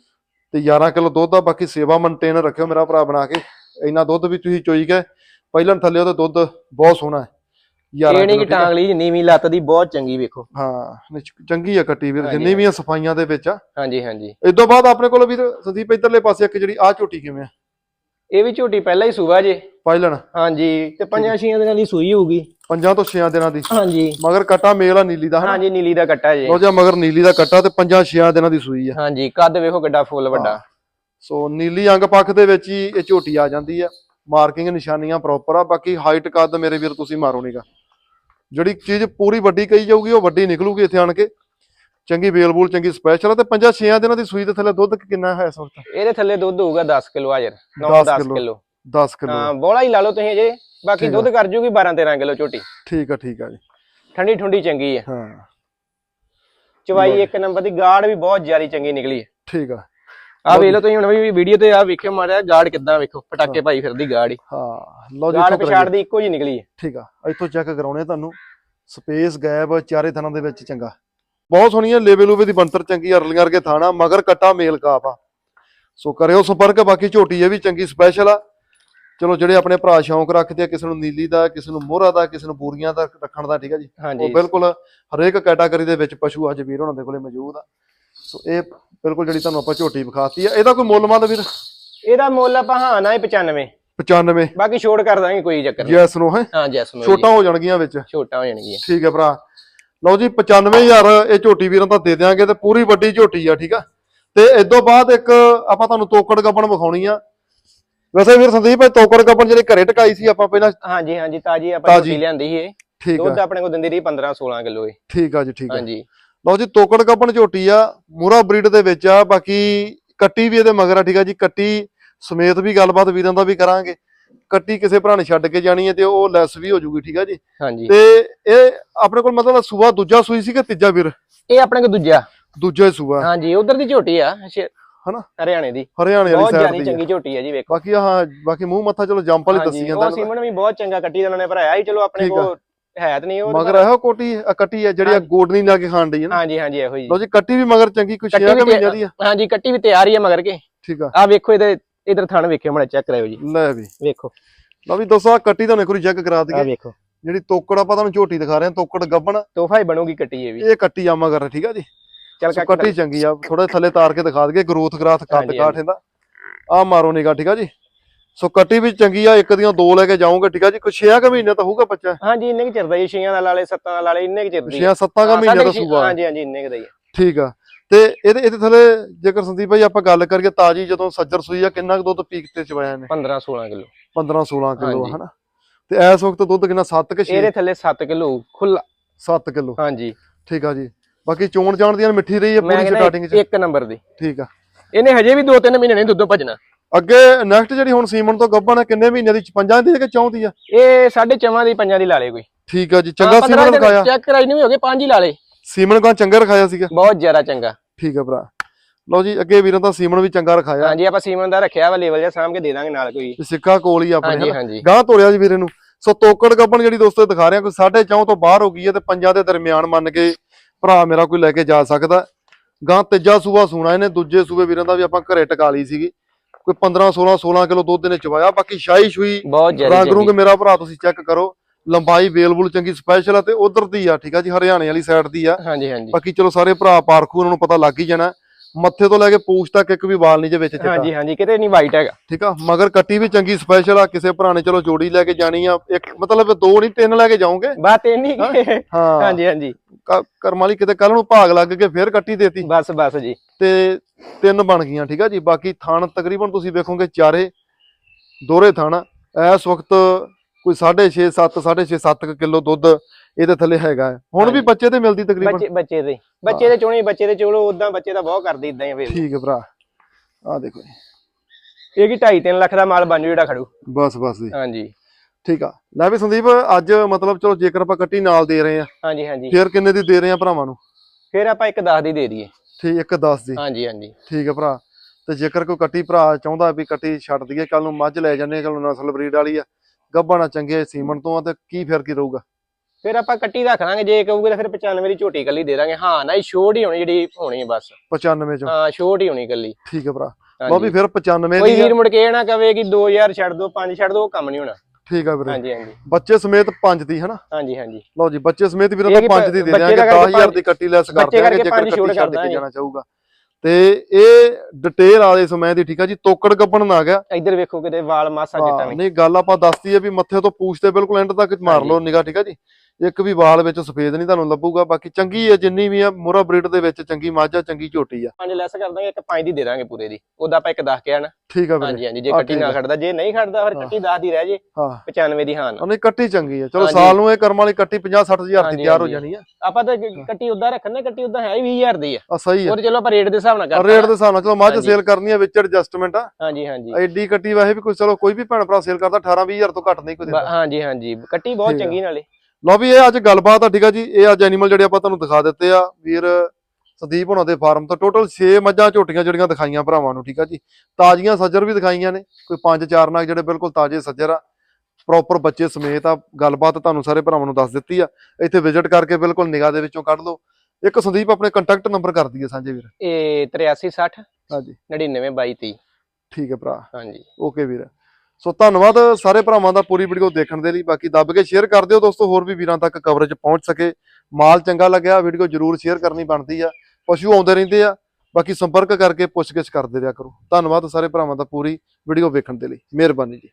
ਤੇ 11 ਕਿਲੋ ਦੁੱਧ ਆ ਬਾਕੀ ਸੇਵਾ ਮੇਨਟੇਨ ਰੱਖਿਓ ਮੇਰਾ ਭਰਾ ਬਣਾ ਕੇ। ਇੰਨਾ ਦੁੱਧ ਵੀ ਤੁਸੀਂ ਚੋਈ ਗਏ ਪਹਿਲਾਂ ਥੱਲੇ ਉਹਦਾ ਦੁੱਧ ਬਹੁਤ ਸੋਹਣਾ ਹੈ। 11 ਇਹ ਨਹੀਂ ਕਿਲੋ ਕਿ ਟਾਂਗ ਲਈ ਨੀਵੀਂ ਲੱਤ ਦੀ ਬਹੁਤ ਚੰਗੀ ਵੇਖੋ। ਹਾਂ ਚੰਗੀ ਆ ਕੱਟੀ ਵੀਰ ਹਾਂਜੀ, ਜਿੰਨੀ ਵੀ ਸਫਾਈਆਂ ਦੇ ਵਿੱਚ ਆ। ਹਾਂਜੀ ਹਾਂਜੀ। ਇਸ ਤੋਂ ਬਾਅਦ ਆਪਣੇ ਕੋਲ ਵੀਰ ਸੰਦੀਪ ਇਧਰਲੇ ਪਾਸੇ ਇੱਕ ਜਿਹੜੀ ਆ ਝੋਟੀ ਕਿਵੇਂ ਆ? ਇਹ ਵੀ ਝੋਟੀ ਪਹਿਲਾਂ ਹੀ ਸੂਆ ਜੇ। ਪਾਇਲਣ ਹਾਂਜੀ ਤੇ ਪੰਜਾਂ ਛੀਆਂ ਦਿਨਾਂ ਦੀ ਸੂਈ ਹੋਊਗੀ। ਪੰਜਾਂ ਤੋਂ 6 ਦਿਨਾਂ ਦੀ। ਹਾਂਜੀ। ਮਗਰ ਕੱਟਾ ਮੇਲ ਆ ਨੀਲੀ ਦਾ ਹਨਾ? ਹਾਂਜੀ ਨੀਲੀ ਦਾ ਕੱਟਾ ਜੇ। ਲੋ ਜਾਂ ਮਗਰ ਨੀਲੀ ਦਾ ਕੱਟਾ ਤੇ ਪੰਜਾਂ 6 ਦਿਨਾਂ ਦੀ ਸੂਈ ਆ। ਹਾਂਜੀ ਕੱਦ ਵੇਖੋ ਕਿੱਡਾ ਫੁੱਲ ਵੱਡਾ। ਸੋ ਨੀਲੀ ਅੰਗ ਪੱਖ ਦੇ ਵਿੱਚ ਹੀ ਇਹ ਝੋਟੀ ਆ ਜਾਂਦੀ ਆ। ਮਾਰਕਿੰਗ ਨਿਸ਼ਾਨੀਆਂ ਪ੍ਰੋਪਰ ਆ ਬਾਕੀ ਹਾਈਟ ਕੱਦ ਮੇਰੇ ਵੀਰ ਤੁਸੀਂ ਮਾਰੋ ਨੀਗਾ। ਜਿਹੜੀ ਚੀਜ਼ ਪੂਰੀ ਵੱਡੀ ਕਹੀ ਜਾਊਗੀ ਉਹ ਵੱਡੀ ਨਿਕਲੂਗੀ ਇੱਥੇ ਆਣ ਕੇ। ਚੰਗੀ ਬੇਲ ਬੂਲ ਚੰਗੀ ਸਪੈਸ਼ਲ ਆ ਤੇ ਪੰਜਾਂ 6 ਦਿਨਾਂ ਦੀ ਸੂਈ ਦੇ ਥੱਲੇ ਦੁੱਧ ਕਿੰਨਾ ਹੈ ਇਸ ਵਕਤ? ਇਹਦੇ ਥੱਲੇ ਦੁੱਧ ਹੋਊਗਾ 10 ਕਿਲੋ ਹਾਜ਼ਰ। 9 10 10 ਕਿਲੋ। Kilo 10 kilo. ਹਾਂ ਬੋਲਾ ਹੀ ਲਾ ਲਓ ਤੁਸੀਂ ਅਜੇ। ਬਾਕੀ। ਦੁੱਧ ਕਰ ਜੂਗੀ 12 13 ਕਿਲੋ ਝੋਟੀ। ਠੀਕ ਆ ਠੀਕ ਆ ਜੀ। ਠੰਡੀ ਠੁੰਡੀ ਚੰਗੀ ਹੈ ਹਾਂ। ਚਵਾਈ ਇੱਕ ਨੰਬਰ ਦੀ ਗਾੜ ਵੀ ਬਹੁਤ ਜ਼ਿਆਦੀ ਚੰਗੀ ਨਿਕਲੀ ਹੈ ਠੀਕ ਆ। ਆ ਵੇਖ ਲਓ ਤੁਸੀਂ ਹੁਣ ਵੀ ਵੀਡੀਓ ਤੇ ਆ ਵੇਖਿਓ ਮਾਰਿਆ ਗਾੜ ਕਿੱਦਾਂ ਵੇਖੋ ਪਟਾਕੇ ਭਾਈ ਫਿਰਦੀ ਗਾੜ ਹੀ। ਹਾਂ ਲਓ ਜੀ ਗਾੜ ਪਛਾੜ। ਦੀ ਇੱਕੋ ਜੀ ਨਿਕਲੀ ਹੈ ਠੀਕ ਆ ਇੱਥੋਂ ਚੈੱਕ ਕਰਾਉਣੇ ਤੁਹਾਨੂੰ। ਸਪੇਸ ਗੈਪ ਚਾਰੇ ਥਣਾਂ ਦੇ ਵਿੱਚ ਚੰਗਾ। ਬਹੁਤ ਸੋਹਣੀਆਂ ਲੇਵਲ ਲੂਵੇ ਦੀ ਬੰਤਰ ਚੰਗੀ ਅਰਲਿੰਗ ਕਰਕੇ ਥਾਣਾ ਮਗਰ ਕੱਟਾ ਮੇਲ ਕਾਪ ਆ। ਸੋ ਕਰਿਓ ਸੰਪਰਕ ਬਾਕੀ ਝੋਟੀ ਇਹ ਵੀ ਚੰਗੀ ਸਪੈਸ਼ਲ ਆ। ਚਲੋ ਜਿਹੜੇ ਆਪਣੇ ਭਰਾ ਸ਼ੌਂਕ ਰੱਖਦੇ ਆ ਕਿਸੇ ਨੂੰ ਨੀਲੀ ਦਾ ਕਿਸੇ ਨੂੰ ਮੋਹਰਾ ਦਾ ਕਿਸੇ ਨੂੰ ਬੂਰੀਆਂ ਦਾ ਰੱਖਣ ਦਾ ਠੀਕ ਆ ਜੀ? ਉਹ ਬਿਲਕੁਲ ਹਰੇਕ ਕੈਟਾਗਰੀ ਦੇ ਵਿੱਚ ਪਸ਼ੂ ਅੱਜ ਵੀਰ ਉਹਨਾਂ ਦੇ ਕੋਲੇ ਮੌਜੂਦ ਆ। ਸੋ ਇਹ ਬਿਲਕੁਲ ਜਿਹੜੀ ਤੁਹਾਨੂੰ ਆਪਾਂ ਝੋਟੀ ਵਿਖਾਤੀ ਆ ਇਹਦਾ ਕੋਈ ਮੁੱਲ ਮੰਦ ਵੀਰ? ਇਹਦਾ ਮੁੱਲ ਆਪਾਂ ਹਾਂ ਨਾ ਹੀ 95 95 ਬਾਕੀ ਛੋੜ ਕਰ ਦਾਂਗੇ ਕੋਈ ਚੱਕਰ ਨਹੀਂ। ਜੈਸ ਨੂੰ ਹੈ? ਹਾਂ ਜੈਸ ਨੂੰ ਛੋਟਾ ਹੋ ਜਾਣਗੀਆਂ ਵਿੱਚ। ਛੋਟਾ ਹੋ ਜਾਣਗੀਆਂ। ਠੀਕ ਹੈ ਭਰਾ। ਲਓ ਜੀ 95000 ਇਹ ਝੋਟੀ ਵੀਰਾਂ ਦਾ ਦੇ ਦਿਆਂਗੇ ਤੇ ਪੂਰੀ ਵੱਡੀ ਝੋਟੀ ਆ ਠੀਕ ਆ? ਤੇ ਇਸ ਤੋਂ ਬਾਅਦ ਇੱਕ ਆਪਾਂ ਤੁਹਾਨੂੰ ਤੋਕੜ ਗੱਬਣ ਵਿਖਾਉਣੀ ਆ। ਵੈਸੇ ਵੀਰ ਸੰਦੀਪ ਇਹ ਤੋਕੜ ਗੱਬਣ ਜਿਹੜੀ ਘਰੇ ਟਕਾਈ ਸੀ ਆਪਾਂ ਪਹਿਲਾਂ ਹਾਂਜੀ ਹਾਂਜੀ ਤਾਜੀ ਆਪਾਂ ਤਾਜ਼ੀ। ਲਿਆਂਦੀ ਸੀ ਇਹ। ਠੀਕ ਦੁੱਧ ਆ। ਆਪਣੇ ਕੋਲ ਦਿੰਦੀ ਰਹੀ 15 16 ਕਿਲੋ ਇਹ। ਠੀਕ ਆ ਜੀ ਠੀਕ ਆ। ਹਾਂਜੀ। ਲਓ ਜੀ ਤੋਕੜ ਗੱਬਣ ਝੋਟੀ ਆ ਮੂਰਾ ਬਰੀਡ ਦੇ ਵਿੱਚ ਆ ਬਾਕੀ ਕੱਟੀ ਵੀ ਇਹਦੇ ਮਗਰ ਆ ਠੀਕ ਆ ਜੀ। ਕੱਟੀ ਸਮੇਤ ਵੀ ਗੱਲਬਾਤ ਵੀਰਾਂ ਦਾ ਵੀ ਕਰਾਂਗੇ। ਕੱਟੀ ਕਿਸੇ ਭਰਾ ਨੇ ਛੱਡ ਕੇ ਜਾਣੀ ਹੈ ਤੇ ਉਹ ਲੈਸ ਵੀ ਹੋ ਜੂਗੀ ਠੀਕ ਆ ਜੀ। ਹਾਂਜੀ। ਤੇ ਇਹ ਆਪਣੇ ਕੋਲ ਮਤਲਬ ਸੂਆ ਦੂਜਾ ਸੂਈ ਸੀ ਕਿ ਤੀਜਾ ਵੀਰ? ਇਹ ਆਪਣੇ ਕੋਲ ਦੂਜਾ। ਦੂਜਾ ਹੀ ਸੂਆ। ਹਾਂਜੀ ਉਧਰ ਦੀ ਝੋਟੀ ਆ ਸ਼ੇ- ਹਨਾ? ਹਰਿਆਣੇ ਦੀ। ਹਰਿਆਣੇ ਵਾਲੀ ਜ਼ਿਆਦੀ ਸਾਈਡ ਦੀ ਆ। ਚੰਗੀ ਝੋਟੀ ਆ ਜੀ ਵੇਖੋ। ਬਾਕੀ ਹਾਂ ਬਾਕੀ ਮੂੰਹ ਮੱਥਾ ਚਲੋ ਜੰਪ ਵਾਲੀ ਦੱਸੀ ਜਾਂਦਾ ਉਹ ਸੀਮਨ ਵੀ ਬਹੁਤ ਚੰਗਾ ਕੱਟੀ ਦਾ ਉਹਨਾਂ ਨੇ ਭਰਾਇਆ ਸੀ ਚਲੋ ਆਪਣੇ ਆ। ਕੋਲ ਹੈ ਤਾਂ ਨਹੀਂ ਉਹ ਮਗਰ ਇਹੋ ਕੋਟੀ ਆ ਕੱਟੀ ਆ ਜਿਹੜੀ ਆ। ਗੋਡਨੀ ਲਾ ਕੇ ਖਾਣ ਡਈ ਹੈ ਨਾ। ਹਾਂਜੀ ਹਾਂਜੀ ਇਹੋ ਜੀ। ਲੋ ਜੀ ਕੱਟੀ ਵੀ ਮਗਰ ਚੰਗੀ ਕੁਛ 6 ਵੀ ਮਹੀਨਿਆਂ ਦੀ ਆ। ਹਾਂਜੀ ਕੱਟੀ ਵੀ ਤਿਆਰ ਹੀ ਆ ਮਗਰ ਕੇ। ਠੀਕ ਆ। ਆ ਵੇਖੋ ਇਹਦੇ ਇਧਰ ਥਣ ਵੇਖਿਓ ਮੜਾ ਚੈੱਕ ਕਰਾਓ ਜੀ। ਲੈ ਵੀ। ਵੇਖੋ। ਲਓ ਵੀ ਦੋਸਤੋ ਕੱਟੀ ਤੁਹਾਨੂੰ ਇੱਕ ਵਾਰੀ ਚੈੱਕ ਕਰਾ ਆ ਦਈਏ। ਵੇਖੋ। ਜਿਹੜੀ ਤੋਕੜ ਆਪਾਂ ਤੁਹਾਨੂੰ ਝੋਟੀ ਦਿਖਾ ਰਹੇ ਹਾਂ ਤੋਕੜ ਗੱਬਣ। ਤੋਹਫਾ ਹੀ ਬਣੂਗੀ ਕੱਟੀ ਇਹ ਵੀ। ਇਹ ਕੱਟੀ ਆ ਮਗਰ ਠੀਕ ਆ ਜੀ। ਚੱਲ ਸੋ ਕੱਟ ਚੰਗੀ ਆ ਥੋੜਾ ਥੱਲੇ ਤਾਰ ਕੇ ਦਿਖਾ ਦਈਏ ਗਰੋਥ ਗਰਾਥ ਕੱਦ ਕਾਠ ਇਹਦਾ। ਆ ਮਾਰੋ ਨਿਗਾ ਠੀਕ ਆ ਜੀ? ਸੋ ਕੱਟੀ ਵੀ ਚੰਗੀ ਆ ਇੱਕ ਦੀਆਂ ਦੋ ਲੈ ਕੇ ਜਾਊਂਗਾ ਠੀਕ ਆ ਜੀ? ਕੁਛ 6 ਕੁ ਮਹੀਨੇ ਤਾਂ ਹੋਊਗਾ ਬੱਚਾ। ਹਾਂਜੀ ਇੰਨੇ ਕਿ ਚਿਰਦਾ ਜੀ ਛੀਆਂ ਦਾ ਲਾਲੇ ਸੱਤਾਂ ਦਾ ਲਾਲੇ ਇੰਨੇ ਕਿ ਚਿਰਦੀ 6 7 ਕੁ ਮਹੀਨੇ ਦਾ ਸੂਆ। ਹਾਂਜੀ ਹਾਂਜੀ ਇੰਨੇ ਕਿ ਦਾ ਹੀ। ਠੀਕ ਆ। ਤੇ ਇਹਦੇ ਇਹਦੇ ਥੱਲੇ ਜੇਕਰ ਸੰਦੀਪ ਭਾਈ ਆਪਾਂ ਗੱਲ ਕਰੀਏ ਤਾਜੀ ਜਦੋਂ ਸੱਜਰ ਸੂਈ ਆ ਕਿੰਨਾ ਕੁ ਦੁੱਧ ਪੀਕ ਤੇ ਚਵਾਇਆ ਨੇ 15 16 ਕਿਲੋ। 15 16 ਕਿਲੋ। ਹਨਾ? ਤੇ ਇਸ ਵਕਤ ਦੁੱਧ ਕਿੰਨਾ 7 ਕਿ 6 ਇਹਦੇ ਥੱਲੇ 7 ਕਿਲੋ ਖੁੱਲਾ 7 ਕਿਲੋ। ਹਾਂਜੀ। ਠੀਕ ਆ ਜੀ। ਬਾਕੀ ਚੋਣ ਜਾਣ ਦੀਆਂ ਮਿੱਠੀ ਰਹੀ ਹੈ ਪੂਰੀ ਸਟਾਰਟਿੰਗ ਚ। ਇੱਕ ਨੰਬਰ ਦੀ। ਠੀਕ ਆ। ਇਹਨੇ ਹਜੇ ਵੀ 2-3 ਮਹੀਨੇ ਨਹੀਂ ਦੁੱਧੋਂ ਭਜਣਾ। ਅੱਗੇ ਨੈਕਸਟ ਜਿਹੜੀ ਹੁਣ ਸੀਮਨ ਤੋਂ ਗੱਭਣ ਹੈ ਕਿੰਨੇ ਮਹੀਨਿਆਂ ਦੀ? 55 ਦੀ ਹੈ ਕਿ 34 ਦੀ ਆ ਇਹ ਸਾਢੇ ਚਵਾਂ ਦੀ ਪੰਜਾਂ ਦੀ ਲਾ ਲੇ ਕੋਈ। ਠੀਕ ਆ ਜੀ ਚੰਗਾ ਸੀਮਨ ਰਖਾਇਆ। ਚੈੱਕ ਕਰਾਈ ਨਹੀਂ ਹੋ ਗਏ ਪੰਜ ਹੀ ਲਾ ਲੇ ਸੀਮਨ ਕਾ ਚੰਗਾ ਰਖਾਇਆ ਸੀਗਾ। ਬਹੁਤ ਜ਼ਿਆਦਾ ਚੰਗਾ। ਠੀਕ ਆ ਭਰਾ। ਲਓ ਜੀ ਅੱਗੇ ਵੀਰਾਂ ਦਾ ਸੀਮਨ ਵੀ ਚੰਗਾ ਰਖਾਇਆ। ਹਾਂਜੀ ਆਪਾਂ ਸੀਮਨ ਦਾ ਰੱਖਿਆ ਵਾ ਲੈਵਲ ਸਾਂਭ ਕੇ ਦੇ ਦਾਂਗੇ ਨਾਲ ਕੋਈ। ਸਿੱਕਾ ਕੋਲ ਹੀ ਆਪਣੇ ਗਾਂ ਤੋਰਿਆ ਜੀ ਵੀਰੇ ਨੂੰ। ਸੋ ਤੋਕੜ ਗੱਬਣ ਜਿਹੜੀ ਦੋਸਤੋ ਦਿਖਾ ਰਿਹਾ ਕੋਈ 4.5 ਤੋਂ ਬਾਹਰ ਹੋ ਗਈ ਹੈ ਤੇ ਪੰਜਾਂ ਦੇ ਦਰਮਿਆਨ ਮੰਨ ਕੇ ਭਰਾ ਮੇਰਾ ਕੋਈ ਲੈ ਕੇ ਜਾ ਸਕਦਾ। ਗਾਂ ਤੀਜਾ ਸੂਆ ਸੂਣਾ ਇਹਨੇ ਦੂਜੇ ਸੂਬੇ ਵੀਰਾਂ ਦਾ ਵੀ ਆਪਾਂ ਘਰੇ ਟਕਾ ਲਈ ਸੀਗੀ। ਕੋਈ 15 16 16 ਕਿਲੋ ਦੁੱਧ ਨੇ ਚਵਾਇਆ। ਬਾਕੀ ਸ਼ਾਹੀ ਸ਼ੂਈ ਰੰਗ ਰੁੰਗ ਮੇਰਾ ਭਰਾ ਤੁਸੀਂ ਚੈੱਕ ਕਰੋ। ਲੰਬਾਈ ਵੇਲਬੁਲ ਚੰਗੀ ਸਪੈਸ਼ਲ ਆ ਤੇ ਉਧਰ ਦੀ ਆ ਠੀਕ ਆ ਜੀ ਹਰਿਆਣੇ ਵਾਲੀ ਸਾਈਡ ਦੀ ਆ। ਹਾਂਜੀ ਹਾਂਜੀ। ਬਾਕੀ ਚਲੋ ਸਾਰੇ ਭਰਾ ਪਾਰਖੂ ਉਹਨਾਂ ਨੂੰ ਪਤਾ ਲੱਗ ਹੀ ਜਾਣਾ। ਮੱਥੇ ਤੋਂ ਲੈ ਕੇ ਪੂਛ ਤੱਕ ਇੱਕ ਵੀ ਵਾਲ ਨਹੀਂ ਜੇ ਵਿੱਚ ਚਿੱਟਾ। ਹਾਂਜੀ ਹਾਂਜੀ ਕਿਤੇ ਨਹੀਂ ਵਾਈਟ ਹੈਗਾ। ਠੀਕ ਆ ਮਗਰ ਕੱਟੀ ਵੀ ਚੰਗੀ ਸਪੈਸ਼ਲ ਆ ਕਿਸੇ ਭਰਾ ਨੇ ਚਲੋ ਜੋੜੀ ਲੈ ਕੇ ਜਾਣੀ ਆ ਇੱਕ ਮਤਲਬ ਦੋ ਨਹੀਂ ਤਿੰਨ ਲੈ ਕੇ ਜਾਓਗੇ। ਕਿ- ਹਾਂ। ਹਾਂਜੀ ਹਾਂਜੀ। ਕਰਮ ਵਾਲੀ ਕਿਤੇ ਕੱਲ ਨੂੰ ਭਾਗ ਲੱਗ ਕੇ ਫੇਰ ਕੱਟੀ ਦੇਤੀ। ਬਸ ਬਸ ਜੀ। ਤੇ ਤਿੰਨ ਬਣ ਗਈਆਂ ਠੀਕ ਆ ਜੀ? ਬਾਕੀ ਥਣ ਤਕਰੀਬਨ ਤੁਸੀਂ ਵੇਖੋਗੇ ਚਾਰੇ ਦੋਰੇ ਥਣ। ਇਸ ਵਕਤ ਕੋਈ 6.5 7 6.5 7 ਕਿਲੋ ਦੁੱਧ ਇਹਦੇ ਥੱਲੇ ਹੈਗਾ। ਹੁਣ ਵੀ। ਬੱਚੇ ਤੇ ਮਿਲਦੀ ਤਕਰੀਬਨ? ਬੱਚੇ ਬੱਚੇ ਦੇ। ਬੱਚੇ ਦੇ ਚੋਣੀ ਬੱਚੇ ਦੇ ਚੋਲੋ ਉਦਾਂ ਬੱਚੇ ਦਾ ਬਹੁਤ ਕਰਦੇ ਇਦਾਂ ਹੀ ਫਿਰ ਠੀਕ ਹੈ ਭਰਾ। ਆ ਦੇਖੋ ਜੀ। ਇਹ ਕੀ 2.5 3 ਲੱਖ ਦਾ ਮਾਲ ਬਣ ਜੂ ਜਿਹੜਾ ਖੜੂ। ਬਸ ਬਸ ਜੀ। ਹਾਂਜੀ। ਠੀਕ ਆ। ਲੈ ਵੀ ਸੰਦੀਪ ਅੱਜ ਮਤਲਬ ਚਲੋ ਜੇਕਰ ਆਪਾਂ ਕੱਟੀ ਨਾਲ ਦੇ ਰਹੇ ਆ ਹਾਂਜੀ ਹਾਂਜੀ। ਫੇਰ ਕਿੰਨੇ ਦੀ ਦੇ ਰਹੇ ਆ ਭਰਾਵਾਂ ਨੂੰ? ਫਿਰ ਆਪਾਂ ਇੱਕ 10 ਦੀ ਦੇ ਦਈਏ। ਠੀਕ ਇੱਕ 10 ਦੀ। ਹਾਂਜੀ ਹਾਂਜੀ। ਠੀਕ ਹੈ ਭਰਾ। ਤੇ ਜੇਕਰ ਕੋਈ ਕੱਟੀ ਭਰਾ ਚਾਹੁੰਦਾ ਵੀ ਕੱਟੀ ਛੱਡ ਦਈਏ ਕੱਲ ਨੂੰ ਮੱਝ ਲੈ ਜਾਂਦੇ ਕੱਲ ਨੂੰ ਨਸਲ ਬਰੀਡ ਵਾਲੀ ਆ ਗੱਭਣਾ ਚੰਗੇ ਸੀਮਨ ਤੋਂ ਆ ਤੇ ਕੀ ਫਿਰ ਕੀ ਰਹੂਗਾ? ਫਿਰ ਆਪਾਂ ਕੱਟੀ ਰੱਖ ਲਾਂਗੇ ਜੇ ਕਹੂਗੇ ਤਾਂ ਫਿਰ 95 ਦੀ ਝੋਟੀ ਕੱਲੀ ਦੇ ਦਾਂਗੇ। ਹਾਂ ਨਾ ਛੋਟ ਹੀ ਹੋਣੀ ਜਿਹੜੀ ਹੋਣੀ ਬਸ। 95 ਚੋਂ। ਹਾਂ ਛੋਟ ਹੀ ਹੋਣੀ ਕੱਲੀ ਠੀਕ ਹੈ ਭਰਾ। ਵੀ ਫਿਰ 95 ਕੋਈ ਦੀ ਆ। ਵੀਰ ਮੁੜ ਕੇ ਇਹ ਨਾ ਕਵੇ ਕਿ 2000 ਛੱਡ ਦੋ 5 ਛੱਡ ਦੋ ਉਹ ਕੰਮ ਨਹੀਂ ਹੋਣਾ। ਠੀਕ ਆ ਵੀਰੇ। ਹਾਂਜੀ ਹਾਂਜੀ। ਬੱਚੇ ਸਮੇਤ 5 ਦੀ ਹਨਾ? ਹਾਂਜੀ ਹਾਂਜੀ। ਲਓ ਜੀ ਬੱਚੇ ਸਮੇਤ ਵੀਰੇ ਕਿ 5 ਦੀ ਦੇ ਦਿਆਂਗੇ ਦਾ ਕਰਕੇ 10000 ਦੀ ਕੱਟੀ ਲੈਸ ਕਰ ਦਿਆਂਗੇ ਜੇਕਰ ਕੱਟੀ ਛੱਡ ਕੇ। ਜਾਣਾ ਚਾਹੂਗਾ। ਤੇ ਇਹ ਡਿਟੇਲ ਆਲੇ ਸਮੇਂ ਦੀ ਠੀਕ ਆ ਜੀ ਤੋਕੜ ਗੱਬਣ ਆ ਗਿਆ। ਇੱਧਰ ਵੇਖੋ ਕਿਤੇ ਵਾਲ ਮਾਸਾ ਚਿੱਟਾ ਨਹੀਂ ਗੱਲ ਆਪਾਂ ਦੱਸਦੀ ਹੈ ਵੀ ਮੱਥੇ ਤੋਂ ਪੂਛ ਤੇ ਬਿਲਕੁਲ ਐਂਡ ਤੱਕ ਮਾਰ। ਲਓ ਨਿਗਾ ਠੀਕ ਆ ਜੀ। ਇੱਕ ਵੀ ਵਾਲ ਵਿੱਚ ਸਫੇਦ ਨਹੀਂ ਤੁਹਾਨੂੰ ਲੱਭੂਗਾ ਬਾਕੀ ਚੰਗੀ ਹੈ ਜਿੰਨੀ ਵੀ ਆ ਮੁਰਾ ਬਰੀਡ ਦੇ ਵਿੱਚ ਚੰਗੀ ਮੱਝ ਚੰਗੀ ਝੋਟੀ ਆ। ਪੰਜ ਲੈਸ ਕਰ ਦਾਂਗੇ ਇੱਕ ਪੰਜ ਦੀ ਦੇ ਦਾਂਗੇ ਪੂਰੇ ਦੀ। ਉਹਦਾ ਆਪਾਂ ਇੱਕ 10 ਕਿਹਾ ਨਾ ਠੀਕ ਆ ਵੀਰੇ। ਹਾਂਜੀ ਹਾਂਜੀ ਜੇ ਕੱਟੀ ਨਾ। ਖੜਦਾ ਜੇ ਨਹੀਂ ਖੜਦਾ ਫਿਰ। ਕੱਟੀ 10 ਦੀ ਰਹਿ ਜੇ। ਹਾਂ। 95 ਦੀ ਹਾਂ ਨਾ। ਉਹਨੇ ਕੱਟੀ ਚੰਗੀ ਆ। ਚਲੋ। ਸਾਲ ਨੂੰ ਇਹ ਕਰਮ ਵਾਲੀ ਕੱਟੀ 50 60000 ਦੀ ਤਿਆਰ ਹੋ। ਜਾਣੀ ਆ। ਆਪਾਂ ਤਾਂ ਕੱਟੀ ਉਦਾਂ ਰੱਖਣੇ ਕੱਟੀ ਉਦਾਂ ਹੈ ਹੀ 20000 ਦੀ ਆ। ਆ ਸਹੀ ਆ। ਉਹ ਚਲੋ ਆਪਾਂ ਰੇਟ ਦੇ ਹਿਸਾਬ ਨਾਲ ਰੇਟ ਕਰਦੇ ਦੇ ਹਿਸਾਬ ਨਾਲ ਚਲੋ ਮੱਝ। ਸੇਲ ਕਰਨੀ ਆ ਵਿੱਚ ਐਡਜਸਟਮੈਂਟ ਆ। ਹਾਂਜੀ ਹਾਂਜੀ। ਐਡੀ ਕੱਟੀ ਵੈਸੇ ਵੀ ਕੋਈ ਚਲੋ ਕੋਈ ਵੀ ਭੈਣ ਭਰਾ ਸੇਲ ਕਰਦਾ 18 20000 ਤੋਂ ਘੱਟ ਨਹੀਂ ਕੋਈ ਦਿੰਦਾ। ਹਾਂਜੀ ਹਾਂਜੀ। ਕੱਟੀ ਬਹੁਤ। ਚੰਗੀ ਨਾਲੇ। ਲਓ ਵੀ ਇਹ ਅੱਜ ਗੱਲਬਾਤ ਆ ਠੀਕ ਆ ਜੀ। ਇਹ ਅੱਜ ਐਨੀਮਲ ਜਿਹੜੇ ਆਪਾਂ ਤੁਹਾਨੂੰ ਦਿਖਾ ਦਿੱਤੇ ਆ ਵੀਰ ਸੰਦੀਪ ਹੁਣਾਂ ਦੇ ਫਾਰਮ ਤੋਂ। ਟੋਟਲ 6 ਮੱਝਾਂ ਝੋਟੀਆਂ ਜਿਹੜੀਆਂ ਦਿਖਾਈਆਂ ਭਰਾਵਾਂ ਨੂੰ ਠੀਕ ਆ ਜੀ। ਤਾਜ਼ੀਆਂ ਸੱਜਰ ਵੀ ਦਿਖਾਈਆਂ ਨੇ ਕੋਈ 5-4 ਨਾਗ ਜਿਹੜੇ ਬਿਲਕੁਲ ਤਾਜ਼ੇ ਸੱਜਰ ਆ। ਪ੍ਰੋਪਰ ਬੱਚੇ ਸਮੇਤ ਆ ਗੱਲਬਾਤ ਤੁਹਾਨੂੰ ਸਾਰੇ ਭਰਾਵਾਂ ਨੂੰ ਦੱਸ ਦਿੱਤੀ ਆ। ਇੱਥੇ ਵਿਜ਼ਿਟ ਕਰਕੇ ਬਿਲਕੁਲ ਨਿਗਾਹ ਦੇ ਵਿੱਚੋਂ ਕੱਢ ਲਓ। ਇੱਕ ਸੰਦੀਪ ਆਪਣੇ ਕੰਟੈਕਟ ਨੰਬਰ ਕਰ ਦਈਏ ਸਾਂਝੇ ਵੀਰ। ਇਹ 83 60 ਹਾਂਜੀ। 99 22 30 ਠੀਕ ਹੈ ਭਰਾ। ਹਾਂਜੀ। ਓਕੇ ਵੀਰ। ਸੋ ਧੰਨਵਾਦ ਸਾਰੇ ਭਰਾਵਾਂ ਦਾ ਪੂਰੀ ਵੀਡੀਓ ਦੇਖਣ ਦੇ ਲਈ। ਬਾਕੀ ਦੱਬ ਕੇ ਸ਼ੇਅਰ ਕਰ ਦਿਓ ਦੋਸਤੋ, ਹੋਰ ਵੀ ਵੀਰਾਂ ਤੱਕ ਕਵਰੇਜ ਪਹੁੰਚ ਸਕੇ। ਮਾਲ ਚੰਗਾ ਲੱਗਿਆ, ਵੀਡੀਓ ਜਰੂਰ ਸ਼ੇਅਰ ਕਰਨੀ ਬਣਦੀ ਆ। ਪਸ਼ੂ ਆਉਂਦੇ ਰਹਿੰਦੇ ਆ। ਬਾਕੀ ਸੰਪਰਕ ਕਰਕੇ ਪੁੱਛਗਿੱਛ ਕਰਦੇ ਰਿਹਾ ਕਰੋ। ਧੰਨਵਾਦ ਸਾਰੇ ਭਰਾਵਾਂ ਦਾ ਪੂਰੀ ਵੀਡੀਓ ਵੇਖਣ ਦੇ ਲਈ। ਮਿਹਰਬਾਨੀ ਜੀ।